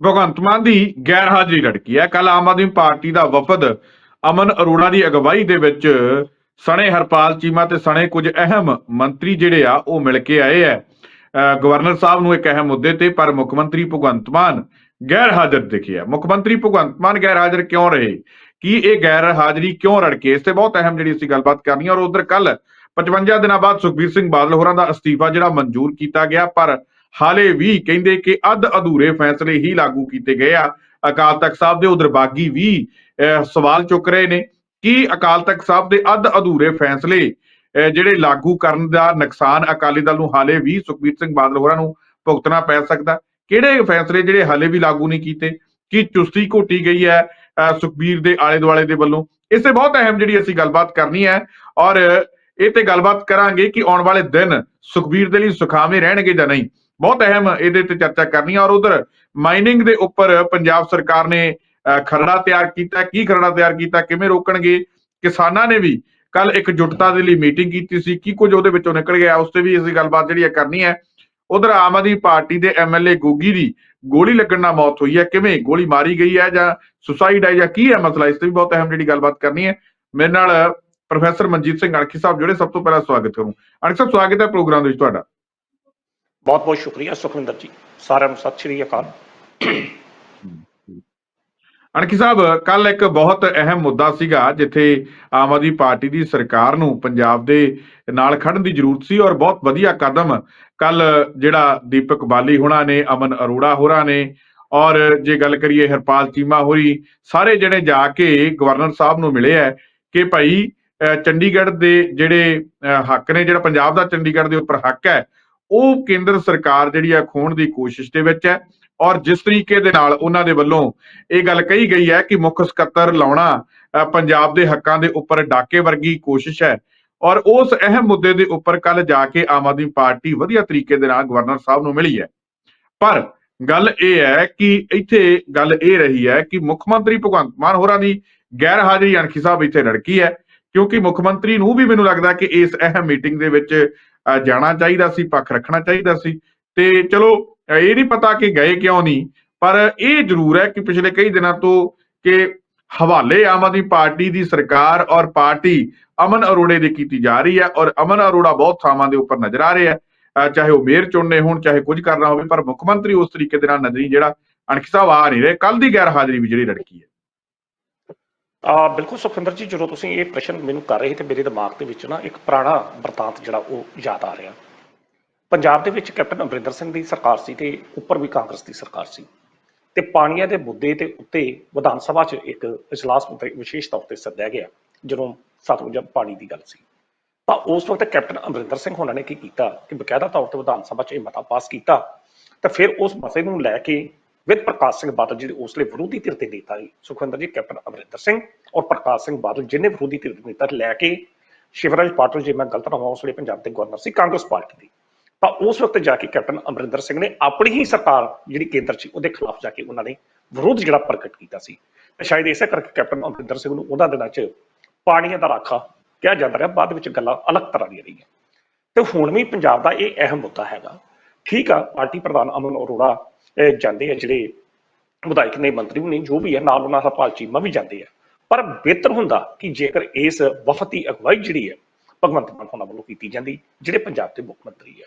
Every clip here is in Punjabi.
ਭਗਵੰਤ ਮਾਨ ਦੀ ਗੈਰ ਹਾਜ਼ਰੀ ਲੜਕੀ ਹੈ। ਕੱਲ ਆਮ ਆਦਮੀ ਪਾਰਟੀ ਦਾ ਵਫਦ ਅਮਨ ਅਰੋੜਾ ਦੀ ਅਗਵਾਈ ਦੇ ਵਿੱਚ ਸਣੇ ਹਰਪਾਲ ਚੀਮਾ ਤੇ ਸਣੇ ਕੁਝ ਅਹਿਮ ਮੰਤਰੀ ਜਿਹੜੇ ਆ, ਉਹ ਮਿਲ ਕੇ ਆਏ ਆ ਗਵਰਨਰ ਸਾਹਿਬ ਨੂੰ ਇੱਕ ਅਹਿਮ ਮੁੱਦੇ ਤੇ ਪਰ ਮੁੱਖ ਮੰਤਰੀ ਭਗਵੰਤ ਮਾਨ ਗੈਰ ਹਾਜ਼ਰ ਦਿਖਿਆ ਮੁੱਖ ਮੰਤਰੀ ਭਗਵੰਤ ਮਾਨ ਗੈਰ ਹਾਜ਼ਰ ਕਿਉਂ ਰਹੇ? ਕੀ ਇਹ ਗੈਰ ਹਾਜ਼ਰੀ ਕਿਉਂ ਰੜਕੇ ਇਸ ਤੇ ਬਹੁਤ ਅਹਿਮ ਜਿਹੜੀ ਅਸੀਂ ਗੱਲਬਾਤ ਕਰਨੀ ਹੈ ਔਰ ਉਧਰ ਕੱਲ 55 ਦਿਨਾਂ ਬਾਅਦ ਸੁਖਬੀਰ ਸਿੰਘ ਬਾਦਲ ਹੋਰਾਂ ਦਾ ਅਸਤੀਫਾ ਜਿਹੜਾ ਮਨਜ਼ੂਰ ਕੀਤਾ ਗਿਆ, ਪਰ ਹਾਲੇ ਵੀ ਕਹਿੰਦੇ ਕਿ ਅੱਧ ਅਧੂਰੇ ਫੈਸਲੇ ਹੀ ਲਾਗੂ ਕੀਤੇ ਗਏ ਆ। ਅਕਾਲ ਤਖਤ ਸਾਹਿਬ ਦੇ ਉਧਰ ਬਾਗੀ ਵੀ ਅਹ, ਸਵਾਲ ਚੁੱਕ ਰਹੇ ਨੇ ਕਿ ਅਕਾਲ ਤਖਤ ਸਾਹਿਬ ਦੇ ਅੱਧ ਅਧੂਰੇ ਫੈਸਲੇ ਅਹ, ਜਿਹੜੇ ਲਾਗੂ ਕਰਨ ਦਾ ਨੁਕਸਾਨ ਅਕਾਲੀ ਦਲ ਨੂੰ ਹਾਲੇ ਵੀ ਸੁਖਬੀਰ ਸਿੰਘ ਬਾਦਲ ਹੋਰਾਂ ਨੂੰ ਭੁਗਤਣਾ ਪੈ ਸਕਦਾ। ਕਿਹੜੇ ਫੈਸਲੇ ਜਿਹੜੇ ਹਾਲੇ ਵੀ ਲਾਗੂ ਨਹੀਂ ਕੀਤੇ? ਕੀ ਚੁਸਤੀ ਘੋਟੀ ਗਈ ਹੈ ਅਹ, ਸੁਖਬੀਰ ਦੇ ਆਲੇ ਦੁਆਲੇ ਦੇ ਵੱਲੋਂ? ਇਸੇ ਬਹੁਤ ਅਹਿਮ ਜਿਹੜੀ ਅਸੀਂ ਗੱਲਬਾਤ ਕਰਨੀ ਹੈ ਔਰ ਇਹ ਤੇ ਗੱਲਬਾਤ ਕਰਾਂਗੇ ਕਿ ਆਉਣ ਵਾਲੇ ਦਿਨ ਸੁਖਬੀਰ ਦੇ ਲਈ ਸੁਖਾਵੇਂ ਰਹਿਣਗੇ ਜਾਂ ਨਹੀਂ। ਬਹੁਤ ਅਹਿਮ ਇਹਦੇ ਤੇ ਚਰਚਾ ਕਰਨੀ ਹੈ ਔਰ ਉਧਰ ਮਾਈਨਿੰਗ ਦੇ ਉੱਪਰ ਪੰਜਾਬ ਸਰਕਾਰ ਨੇ ਖਰੜਾ ਤਿਆਰ ਕੀਤਾ। ਕੀ ਖਰੜਾ ਤਿਆਰ ਕੀਤਾ? ਕਿਵੇਂ ਰੋਕਣਗੇ? ਕਿਸਾਨਾਂ ਨੇ ਵੀ ਕੱਲ ਇੱਕ ਜੁਟਤਾ ਦੇ ਲਈ ਮੀਟਿੰਗ ਕੀਤੀ ਸੀ। ਕੀ ਕੁਝ ਉਹਦੇ ਵਿੱਚੋਂ ਨਿਕਲ ਗਿਆ? ਉਸ ਤੇ ਵੀ ਅਸੀਂ ਗੱਲਬਾਤ ਜਿਹੜੀ ਹੈ ਕਰਨੀ ਹੈ। ਉਧਰ ਆਮ ਆਦਮੀ ਪਾਰਟੀ ਦੇ ਐਮਐਲਏ ਗੋਗੀ ਦੀ ਗੋਲੀ ਲੱਗਣ ਨਾਲ ਮੌਤ ਹੋਈ ਹੈ। ਕਿਵੇਂ ਗੋਲੀ ਮਾਰੀ ਗਈ ਹੈ ਜਾਂ ਸੁਸਾਈਡ ਹੈ ਜਾਂ ਕੀ ਹੈ ਮਸਲਾ? ਇਸ ਤੇ ਵੀ ਬਹੁਤ ਅਹਿਮ ਜਿਹੜੀ ਗੱਲਬਾਤ ਕਰਨੀ ਹੈ। ਮੇਰੇ ਨਾਲ ਪ੍ਰੋਫੈਸਰ ਮਨਜੀਤ ਸਿੰਘ ਅਣਖੀ ਸਾਹਿਬ ਜਿਹੜੇ ਸਭ ਤੋਂ ਪਹਿਲਾਂ ਸਵਾਗਤ ਕਰੂੰ। ਅਣਖੀ ਸਾਹਿਬ, ਸਵਾਗਤ ਹੈ ਪ੍ਰੋਗਰਾਮ ਦੇ ਵਿੱਚ ਤੁਹਾਡਾ। ਬਹੁਤ ਬਹੁਤ ਸ਼ੁਕਰੀਆ ਸੁਖਵਿੰਦਰ ਜੀ, ਸਾਰਿਆਂ ਨੂੰ ਸਤਿ ਸ਼੍ਰੀ ਅਕਾਲ। ਅਣਖੀ ਸਾਹਿਬ ਕੱਲ ਇੱਕ ਬਹੁਤ ਅਹਿਮ ਮੁੱਦਾ ਸੀਗਾ, ਜਿੱਥੇ ਆਮ ਆਦਮੀ ਪਾਰਟੀ ਦੀ ਸਰਕਾਰ ਨੂੰ ਪੰਜਾਬ ਦੇ ਨਾਲ ਖੜਨ ਦੀ ਜ਼ਰੂਰਤ ਸੀ ਔਰ ਬਹੁਤ ਵਧੀਆ ਕਦਮ ਕੱਲ ਜਿਹੜਾ ਦੀਪਕ ਬਾਲੀ ਹੋਣਾ ਨੇ, ਅਮਨ ਅਰੋੜਾ ਹੋਰਾਂ ਨੇ ਔਰ ਜੇ ਗੱਲ ਕਰੀਏ ਹਰਪਾਲ ਚੀਮਾ ਹੋਰੀ, ਸਾਰੇ ਜਿਹੜੇ ਜਾ ਕੇ ਗਵਰਨਰ ਸਾਹਿਬ ਨੂੰ ਮਿਲੇ ਹੈ ਕਿ ਭਾਈ ਅਹ ਚੰਡੀਗੜ੍ਹ ਦੇ ਜਿਹੜੇ ਅਹ ਹੱਕ ਨੇ, ਜਿਹੜਾ ਪੰਜਾਬ ਦਾ ਚੰਡੀਗੜ੍ਹ ਦੇ ਉੱਪਰ ਹੱਕ ਹੈ ਉਹ ਕੇਂਦਰ ਸਰਕਾਰ ਜਿਹੜੀ ਆ ਖੋਣ ਦੀ ਕੋਸ਼ਿਸ਼ ਦੇ ਵਿੱਚ ਹੈ ਔਰ ਜਿਸ ਤਰੀਕੇ ਦੇ ਨਾਲ ਉਹਨਾਂ ਦੇ ਵੱਲੋਂ ਇਹ ਗੱਲ ਕਹੀ ਗਈ ਹੈ ਕਿ ਮੁੱਖ ਸਕੱਤਰ ਲਾਉਣਾ ਪੰਜਾਬ ਦੇ ਹੱਕਾਂ ਦੇ ਉੱਪਰ ਡਾਕੇ ਵਰਗੀ ਕੋਸ਼ਿਸ਼ ਹੈ ਔਰ ਉਸ ਅਹਿਮ ਮੁੱਦੇ ਦੇ ਉੱਪਰ ਕੱਲ ਜਾ ਕੇ ਆਮ ਆਦਮੀ ਪਾਰਟੀ ਵਧੀਆ ਤਰੀਕੇ ਦੇ ਨਾਲ ਗਵਰਨਰ ਸਾਹਿਬ ਨੂੰ ਮਿਲੀ ਹੈ। ਪਰ ਗੱਲ ਇਹ ਹੈ ਕਿ ਇੱਥੇ ਗੱਲ ਇਹ ਰਹੀ ਹੈ ਕਿ ਮੁੱਖ ਮੰਤਰੀ ਭਗਵੰਤ ਮਾਨ ਹੋਰਾਂ ਦੀ ਗੈਰ ਹਾਜ਼ਰੀ ਅਣਖੀ ਸਾਹਿਬ ਇੱਥੇ ਲੜਕੀ ਹੈ ਕਿਉਂਕਿ ਮੁੱਖ ਮੰਤਰੀ ਨੂੰ ਵੀ ਮੈਨੂੰ ਲੱਗਦਾ ਕਿ ਇਸ ਅਹਿਮ ਮੀਟਿੰਗ ਦੇ ਵਿੱਚ ਜਾਣਾ ਚਾਹੀਦਾ ਸੀ, ਪੱਖ ਰੱਖਣਾ ਚਾਹੀਦਾ ਸੀ। ਤੇ ਚਲੋ, ਇਹ ਨਹੀਂ ਪਤਾ ਕਿ ਗਏ ਕਿਉਂ ਨਹੀਂ, ਪਰ ਇਹ ਜ਼ਰੂਰ ਹੈ ਕਿ ਪਿਛਲੇ ਕਈ ਦਿਨਾਂ ਤੋਂ ਕਿ ਹਵਾਲੇ ਆਮ ਆਦਮੀ ਪਾਰਟੀ ਦੀ ਸਰਕਾਰ ਔਰ ਪਾਰਟੀ ਅਮਨ ਅਰੋੜੇ ਦੀ ਕੀਤੀ ਜਾ ਰਹੀ ਹੈ ਔਰ ਅਮਨ ਅਰੋੜਾ ਬਹੁਤ ਥਾਵਾਂ ਦੇ ਉੱਪਰ ਨਜ਼ਰ ਆ ਰਿਹਾ ਹੈ। ਚਾਹੇ ਉਹ ਮੇਅਰ ਚੁਣਨੇ ਹੋਣ, ਚਾਹੇ ਕੁਝ ਕਰਨਾ ਹੋਵੇ, ਪਰ ਮੁੱਖ ਮੰਤਰੀ ਉਸ ਤਰੀਕੇ ਦੇ ਨਾਲ ਨਜ਼ਰੀ ਜਿਹੜਾ ਅਣਖੀ ਸਾਹਿਬ ਆ ਨਹੀਂ ਰਹੇ। ਕੱਲ ਦੀ ਗੈਰ ਹਾਜ਼ਰੀ ਵੀ ਜਿਹੜੀ ਲੜਕੀ ਹੈ। ਆ, ਬਿਲਕੁਲ ਸੁਖਵਿੰਦਰ ਜੀ, ਜਦੋਂ ਤੁਸੀਂ ਇਹ ਪ੍ਰਸ਼ਨ ਮੈਨੂੰ ਕਰ ਰਹੇ ਤੇ ਮੇਰੇ ਦਿਮਾਗ ਦੇ ਵਿੱਚ ਨਾ ਇੱਕ ਪੁਰਾਣਾ ਵਰਤਾਂਤ ਜਿਹੜਾ ਉਹ ਯਾਦ ਆ ਰਿਹਾ। ਪੰਜਾਬ ਦੇ ਵਿੱਚ ਕੈਪਟਨ ਅਮਰਿੰਦਰ ਸਿੰਘ ਦੀ ਸਰਕਾਰ ਸੀ ਤੇ ਉੱਪਰ ਵੀ ਕਾਂਗਰਸ ਦੀ ਸਰਕਾਰ ਸੀ ਤੇ ਪਾਣੀਆਂ ਦੇ ਮੁੱਦੇ ਤੇ ਉੱਤੇ ਵਿਧਾਨ ਸਭਾ 'ਚ ਇੱਕ ਇਜਲਾਸ ਵਿਸ਼ੇਸ਼ ਤੌਰ ਤੇ ਸੱਦਿਆ ਗਿਆ, ਜਦੋਂ ਸਤਲੁਜ ਪਾਣੀ ਦੀ ਗੱਲ ਸੀ। ਤਾਂ ਉਸ ਵਕਤ ਕੈਪਟਨ ਅਮਰਿੰਦਰ ਸਿੰਘ ਹੋਣਾ ਨੇ ਕੀ ਕੀਤਾ ਕਿ ਬਕਾਇਦਾ ਤੌਰ ਤੇ ਵਿਧਾਨ ਸਭਾ 'ਚ ਇਹ ਮਤਾ ਪਾਸ ਕੀਤਾ ਤੇ ਫਿਰ ਉਸ ਮਤੇ ਨੂੰ ਲੈ ਕੇ ਵਿਦ ਪ੍ਰਕਾਸ਼ ਸਿੰਘ ਬਾਦਲ ਜਿਹੜੇ ਉਸਲੇ ਵਿਰੋਧੀ ਧਿਰ ਦੇ ਨੇਤਾ ਸੀ ਸੁਖਵਿੰਦਰ ਜੀ, ਕੈਪਟਨ ਅਮਰਿੰਦਰ ਸਿੰਘ ਔਰ ਪ੍ਰਕਾਸ਼ ਸਿੰਘ ਬਾਦਲ ਜਿਹਨੇ ਵਿਰੋਧੀ ਧਿਰ ਦੇ ਨੇਤਾ ਲੈ ਕੇ ਸ਼ਿਵਰਾਜ ਪਾਟਲ ਜੇ ਮੈਂ ਗਲਤ ਨਾ ਹੋਵਾਂ ਉਸਲੇ ਪੰਜਾਬ ਦੇ ਗਵਰਨਰ ਸੀ, ਕਾਂਗਰਸ ਪਾਰਟੀ ਦੀ। ਤਾਂ ਉਸ ਵਕਤ ਜਾ ਕੇ ਕੈਪਟਨ ਅਮਰਿੰਦਰ ਸਿੰਘ ਨੇ ਆਪਣੀ ਹੀ ਸਰਕਾਰ ਜਿਹੜੀ ਕੇਂਦਰ ਸੀ ਉਹਦੇ ਖਿਲਾਫ ਜਾ ਕੇ ਉਹਨਾਂ ਨੇ ਵਿਰੋਧ ਜਿਹੜਾ ਪ੍ਰਗਟ ਕੀਤਾ ਸੀ। ਤੇ ਸ਼ਾਇਦ ਇਸੇ ਕਰਕੇ ਕੈਪਟਨ ਅਮਰਿੰਦਰ ਸਿੰਘ ਨੂੰ ਉਹਨਾਂ ਦਿਨਾਂ 'ਚ ਪਾਣੀਆਂ ਦਾ ਰਾਖਾ ਕਿਹਾ ਜਾਂਦਾ ਰਿਹਾ, ਬਾਅਦ ਵਿੱਚ ਗੱਲਾਂ ਅਲੱਗ ਤਰ੍ਹਾਂ ਦੀਆਂ ਰਹੀਆਂ। ਤੇ ਹੁਣ ਵੀ ਪੰਜਾਬ ਦਾ ਇਹ ਅਹਿਮ ਮੁੱਦਾ ਹੈਗਾ। ਠੀਕ ਆ, ਪਾਰਟੀ ਪ੍ਰਧਾਨ ਅਮਨ ਅਰੋੜਾ ਜਾਂਦੇ ਆ ਜਿਹੜੇ ਵਿਧਾਇਕ ਨੇ, ਮੰਤਰੀ ਨੇ, ਜੋ ਵੀ ਹੈ, ਨਾਲ ਉਹਨਾਂ ਹਰਪਾਲ ਚੀਮਾ ਵੀ ਜਾਂਦੇ ਆ। ਪਰ ਬਿਹਤਰ ਹੁੰਦਾ ਕਿ ਜੇਕਰ ਇਸ ਵਫਦ ਅਗਵਾਈ ਜਿਹੜੀ ਹੈ, ਭਗਵੰਤ ਮਾਨ ਹੋਣਾ ਵੱਲੋਂ ਕੀਤੀ ਜਾਂਦੀ, ਜਿਹੜੇ ਪੰਜਾਬ ਦੇ ਮੁੱਖ ਮੰਤਰੀ ਹੈ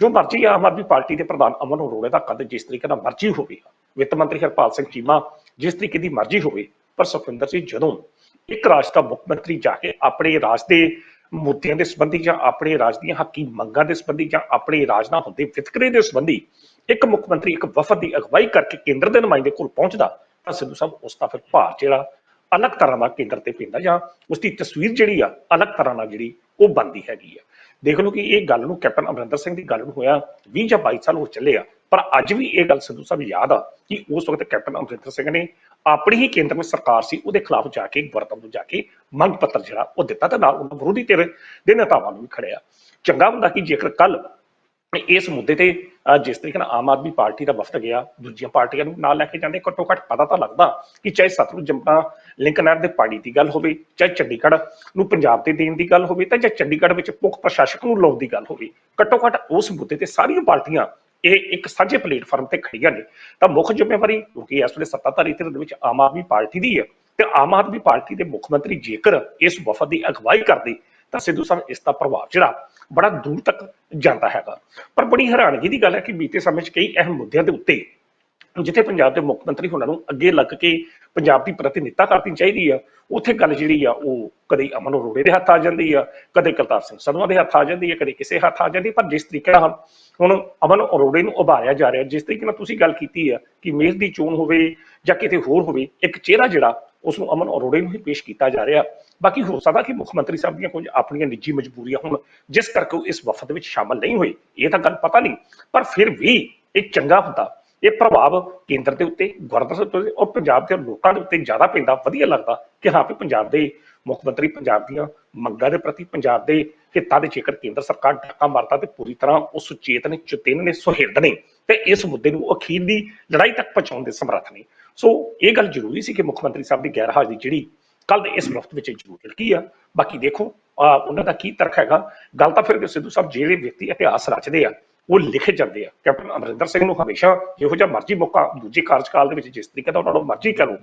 ਜੋ ਮਰਜ਼ੀ ਆਮ ਆਦਮੀ ਪਾਰਟੀ ਦੇ ਪ੍ਰਧਾਨ ਅਮਨ ਅਰੋੜੇ ਦਾ ਕਦ ਜਿਸ ਤਰੀਕੇ ਨਾਲ ਮਰਜ਼ੀ ਹੋਵੇ, ਵਿੱਤ ਮੰਤਰੀ ਹਰਪਾਲ ਸਿੰਘ ਚੀਮਾ ਜਿਸ ਤਰੀਕੇ ਦੀ ਮਰਜ਼ੀ ਹੋਵੇ, ਪਰ ਸੁਖਵਿੰਦਰ ਸਿੰਘ ਜਦੋਂ ਇੱਕ ਰਾਜ ਦਾ ਮੁੱਖ ਮੰਤਰੀ ਜਾ ਕੇ ਆਪਣੇ ਰਾਜ ਦੇ ਮੁੱਦਿਆਂ ਦੇ ਸੰਬੰਧੀ ਜਾਂ ਆਪਣੇ ਰਾਜ ਦੀਆਂ ਹੱਕੀ ਮੰਗਾਂ ਦੇ ਸੰਬੰਧੀ ਜਾਂ ਆਪਣੇ ਰਾਜ ਨਾਲ ਹੁੰਦੇ ਵਿਤਕਰੇ ਦੇ ਸੰਬੰਧੀ ਇੱਕ ਮੁੱਖ ਮੰਤਰੀ ਇੱਕ ਵਫਦ ਦੀ ਅਗਵਾਈ ਕਰਕੇ ਕੇਂਦਰ ਦੇ ਨੁਮਾਇੰਦੇ ਕੋਲ ਪਹੁੰਚਦਾ, ਤਾਂ ਸਿੱਧੂ ਸਾਹਿਬ ਉਸ ਦਾ ਫਿਰ ਭਾਰ ਜਿਹੜਾ ਅਲੱਗ ਤਰ੍ਹਾਂ ਦਾ ਕੇਂਦਰ ਤੇ ਪੈਂਦਾ ਜਾਂ ਉਸ ਦੀ ਤਸਵੀਰ ਜਿਹੜੀ ਆ ਅਲੱਗ ਤਰ੍ਹਾਂ ਨਾਲ ਜਿਹੜੀ ਉਹ ਬਣਦੀ ਹੈਗੀ ਆ। ਦੇਖ ਲਓ ਕਿ ਇਹ ਗੱਲ ਨੂੰ ਕੈਪਟਨ ਅਮਰਿੰਦਰ ਸਿੰਘ ਦੀ ਗੱਲ ਨੂੰ ਹੋਇਆ 20 ਜਾਂ 22 ਸਾਲ ਹੋ ਚੱਲੇ ਆ, ਪਰ ਅੱਜ ਵੀ ਇਹ ਗੱਲ ਸਿੱਧੂ ਸਾਹਿਬ ਯਾਦ ਆ ਕਿ ਉਸ ਵਕਤ ਕੈਪਟਨ ਅਮਰਿੰਦਰ ਸਿੰਘ ਨੇ ਆਪਣੀ ਹੀ ਕੇਂਦਰ ਵਿੱਚ ਸਰਕਾਰ ਸੀ, ਉਹਦੇ ਖਿਲਾਫ ਜਾ ਕੇ ਗਵਰਨਰ ਨੂੰ ਜਾ ਕੇ ਮੰਗ ਪੱਤਰ ਜਿਹੜਾ ਉਹ ਦਿੱਤਾ ਤੇ ਨਾਲ ਉਹਨਾਂ ਵਿਰੋਧੀ ਧਿਰ ਦੇ ਨੇਤਾਵਾਂ ਨੂੰ ਵੀ ਖੜਿਆ। ਚੰਗਾ ਹੁੰਦਾ ਕਿ ਜੇਕਰ ਕੱਲ ਇਸ ਮੁੱਦੇ ਤੇ ਜਿਸ ਤਰੀਕੇ ਨਾਲ ਆਮ ਆਦਮੀ ਪਾਰਟੀ ਦਾ ਵਫਦ ਗਿਆ, ਦੂਜੀਆਂ ਪਾਰਟੀਆਂ ਨੂੰ ਨਾਲ ਲੈ ਕੇ ਜਾਂਦੇ, ਘੱਟੋ ਘੱਟ ਪਤਾ ਤਾਂ ਲੱਗਦਾ ਕਿ ਚਾਹੇ ਸਤਲੁਜ ਜੰਮਾ ਲਿੰਕ ਨਹਿਰ ਦੇ ਪਾਣੀ ਦੀ ਗੱਲ ਹੋਵੇ, ਚਾਹੇ ਚੰਡੀਗੜ੍ਹ ਨੂੰ ਪੰਜਾਬ ਤੇ ਦੇਣ ਦੀ ਗੱਲ ਹੋਵੇ, ਤਾਂ ਜਾਂ ਚੰਡੀਗੜ੍ਹ ਵਿੱਚ ਪੁੱਖ ਪ੍ਰਸ਼ਾਸਕ ਨੂੰ ਲਾਉਣ ਦੀ ਗੱਲ ਹੋਵੇ, ਘੱਟੋ ਘੱਟ ਉਸ ਮੁੱਦੇ ਤੇ ਸਾਰੀਆਂ ਪਾਰਟੀਆਂ ਇਹ ਇੱਕ ਸਾਂਝੇ ਪਲੇਟਫਾਰਮ ਤੇ ਖੜੀਆਂ ਨੇ। ਤਾਂ ਮੁੱਖ ਜ਼ਿੰਮੇਵਾਰੀ, ਕਿਉਂਕਿ ਇਸ ਵੇਲੇ ਸੱਤਾਧਾਰੀ ਧਿਰ ਦੇ ਵਿੱਚ ਆਮ ਆਦਮੀ ਪਾਰਟੀ ਦੀ ਹੈ, ਤੇ ਆਮ ਆਦਮੀ ਪਾਰਟੀ ਦੇ ਮੁੱਖ ਮੰਤਰੀ ਜੇਕਰ ਇਸ ਵਫਦ ਦੀ ਅਗਵਾਈ ਕਰਦੇ, ਤਾਂ ਸਿੱਧੂ ਸਾਹਿਬ ਇਸ ਦਾ ਪ੍ਰਭਾਵ ਜਿਹੜਾ ਬੜਾ ਦੂਰ ਤੱਕ ਜਾਂਦਾ ਹੈਗਾ। ਪਰ ਬੜੀ ਹੈਰਾਨਗੀ ਦੀ ਗੱਲ ਹੈ ਕਿ ਬੀਤੇ ਸਮੇਂ 'ਚ ਕਈ ਅਹਿਮ ਮੁੱਦਿਆਂ ਦੇ ਉੱਤੇ ਜਿੱਥੇ ਪੰਜਾਬ ਦੇ ਮੁੱਖ ਮੰਤਰੀ ਉਹਨਾਂ ਨੂੰ ਅੱਗੇ ਲੱਗ ਕੇ ਪੰਜਾਬ ਦੀ ਪ੍ਰਤੀਨਿਧਤਾ ਕਰਨੀ ਚਾਹੀਦੀ ਆ ਉੱਥੇ ਗੱਲ ਜਿਹੜੀ ਆ ਉਹ ਕਦੇ ਅਮਨ ਅਰੋੜੇ ਦੇ ਹੱਥ ਆ ਜਾਂਦੀ ਆ ਕਦੇ ਕਰਤਾਰ ਸਿੰਘ ਸੰਧਵਾ ਦੇ ਹੱਥ ਆ ਜਾਂਦੀ ਆ ਕਦੇ ਕਿਸੇ ਹੱਥ ਆ ਜਾਂਦੀ ਆ, ਪਰ ਜਿਸ ਤਰੀਕੇ ਨਾਲ ਹੁਣ ਅਮਨ ਅਰੋੜੇ ਨੂੰ ਉਭਾਰਿਆ ਜਾ ਰਿਹਾ ਜਿਸ ਤਰੀਕੇ ਨਾਲ ਤੁਸੀਂ ਗੱਲ ਕੀਤੀ ਆ ਕਿ ਮੇਰ ਦੀ ਚੋਣ ਹੋਵੇ ਜਾਂ ਕਿਤੇ ਹੋਰ ਹੋਵੇ ਇੱਕ ਚਿਹਰਾ ਜਿਹੜਾ ਉਸ ਨੂੰ ਅਮਨ ਅਰੋੜੇ ਨੂੰ ਹੀ ਪੇਸ਼ ਕੀਤਾ ਜਾ ਰਿਹਾ। ਬਾਕੀ ਹੋ ਸਕਦਾ ਕਿ ਮੁੱਖ ਮੰਤਰੀ ਸਾਹਿਬ ਦੀਆਂ ਕੁਝ ਆਪਣੀਆਂ ਨਿੱਜੀ ਮਜਬੂਰੀਆਂ ਹੋਣ, ਜਿਸ ਕਰਕੇ ਉਹ ਇਸ ਵਫਦ ਵਿੱਚ ਸ਼ਾਮਲ ਨਹੀਂ ਹੋਏ, ਇਹ ਤਾਂ ਗੱਲ ਪਤਾ ਨਹੀਂ। ਪਰ ਫਿਰ ਵੀ ਇਹ ਚੰਗਾ ਹੁੰਦਾ। ਇਹ ਪ੍ਰਭਾਵ ਕੇਂਦਰ ਦੇ ਉੱਤੇ, ਗੁਰਦੁਆਰਾ ਸਾਹਿਬ ਔਰ ਪੰਜਾਬ ਦੇ ਲੋਕਾਂ ਦੇ ਉੱਤੇ ਜ਼ਿਆਦਾ ਪੈਂਦਾ। ਵਧੀਆ ਲੱਗਦਾ ਕਿ ਹਾਂ ਵੀ ਪੰਜਾਬ ਦੇ ਮੁੱਖ ਮੰਤਰੀ ਪੰਜਾਬ ਦੀਆਂ ਮੰਗਾਂ ਦੇ ਪ੍ਰਤੀ ਪੰਜਾਬ ਦੇ ਹਿੱਤਾਂ ਦੇ ਜੇਕਰ ਕੇਂਦਰ ਸਰਕਾਰ ਡਾਕਾ ਮਾਰਦਾ ਤੇ ਪੂਰੀ ਤਰ੍ਹਾਂ ਉਹ ਸੁਚੇਤ ਨੇ, ਚੇਤਨ ਨੇ, ਸੁਹਿਰਦ ਨੇ, ਤੇ ਇਸ ਮੁੱਦੇ ਨੂੰ ਅਖੀਰ ਦੀ ਲੜਾਈ ਤੱਕ ਪਹੁੰਚਾਉਣ ਦੇ ਸਮਰੱਥ ਨੇ। ਸੋ ਇਹ ਗੱਲ ਜ਼ਰੂਰੀ ਸੀ ਕਿ ਮੁੱਖ ਮੰਤਰੀ ਸਾਹਿਬ ਦੀ ਗੈਰ ਹਾਜ਼ਰੀ ਜਿਹੜੀ ਕੱਲ ਦੇ ਇਸ ਵਕਤ ਵਿੱਚ ਜ਼ਰੂਰ ਲੜਕੀ ਆ। ਬਾਕੀ ਦੇਖੋ ਉਹਨਾਂ ਦਾ ਕੀ ਤਰਕ ਹੈਗਾ। ਗੱਲ ਤਾਂ ਫਿਰ ਸਿੱਧੂ ਸਾਹਿਬ ਜਿਹੜੇ ਵਿਅਕਤੀ ਇਤਿਹਾਸ ਰਚਦੇ ਆ, ਉਹ ਲਿਖੇ ਜਾਂਦੇ ਆ। ਕੈਪਟਨ ਅਮਰਿੰਦਰ ਸਿੰਘ ਨੂੰ ਹਮੇਸ਼ਾ ਜਿਹੋ ਜਿਹਾ ਮਰਜ਼ੀ ਮੌਕਾ, ਦੂਜੇ ਕਾਰਜਕਾਲ ਦੇ ਵਿੱਚ ਜਿਸ ਤਰੀਕੇ ਦਾ ਉਹਨਾਂ ਨੂੰ ਮਰਜ਼ੀ ਕਰੋ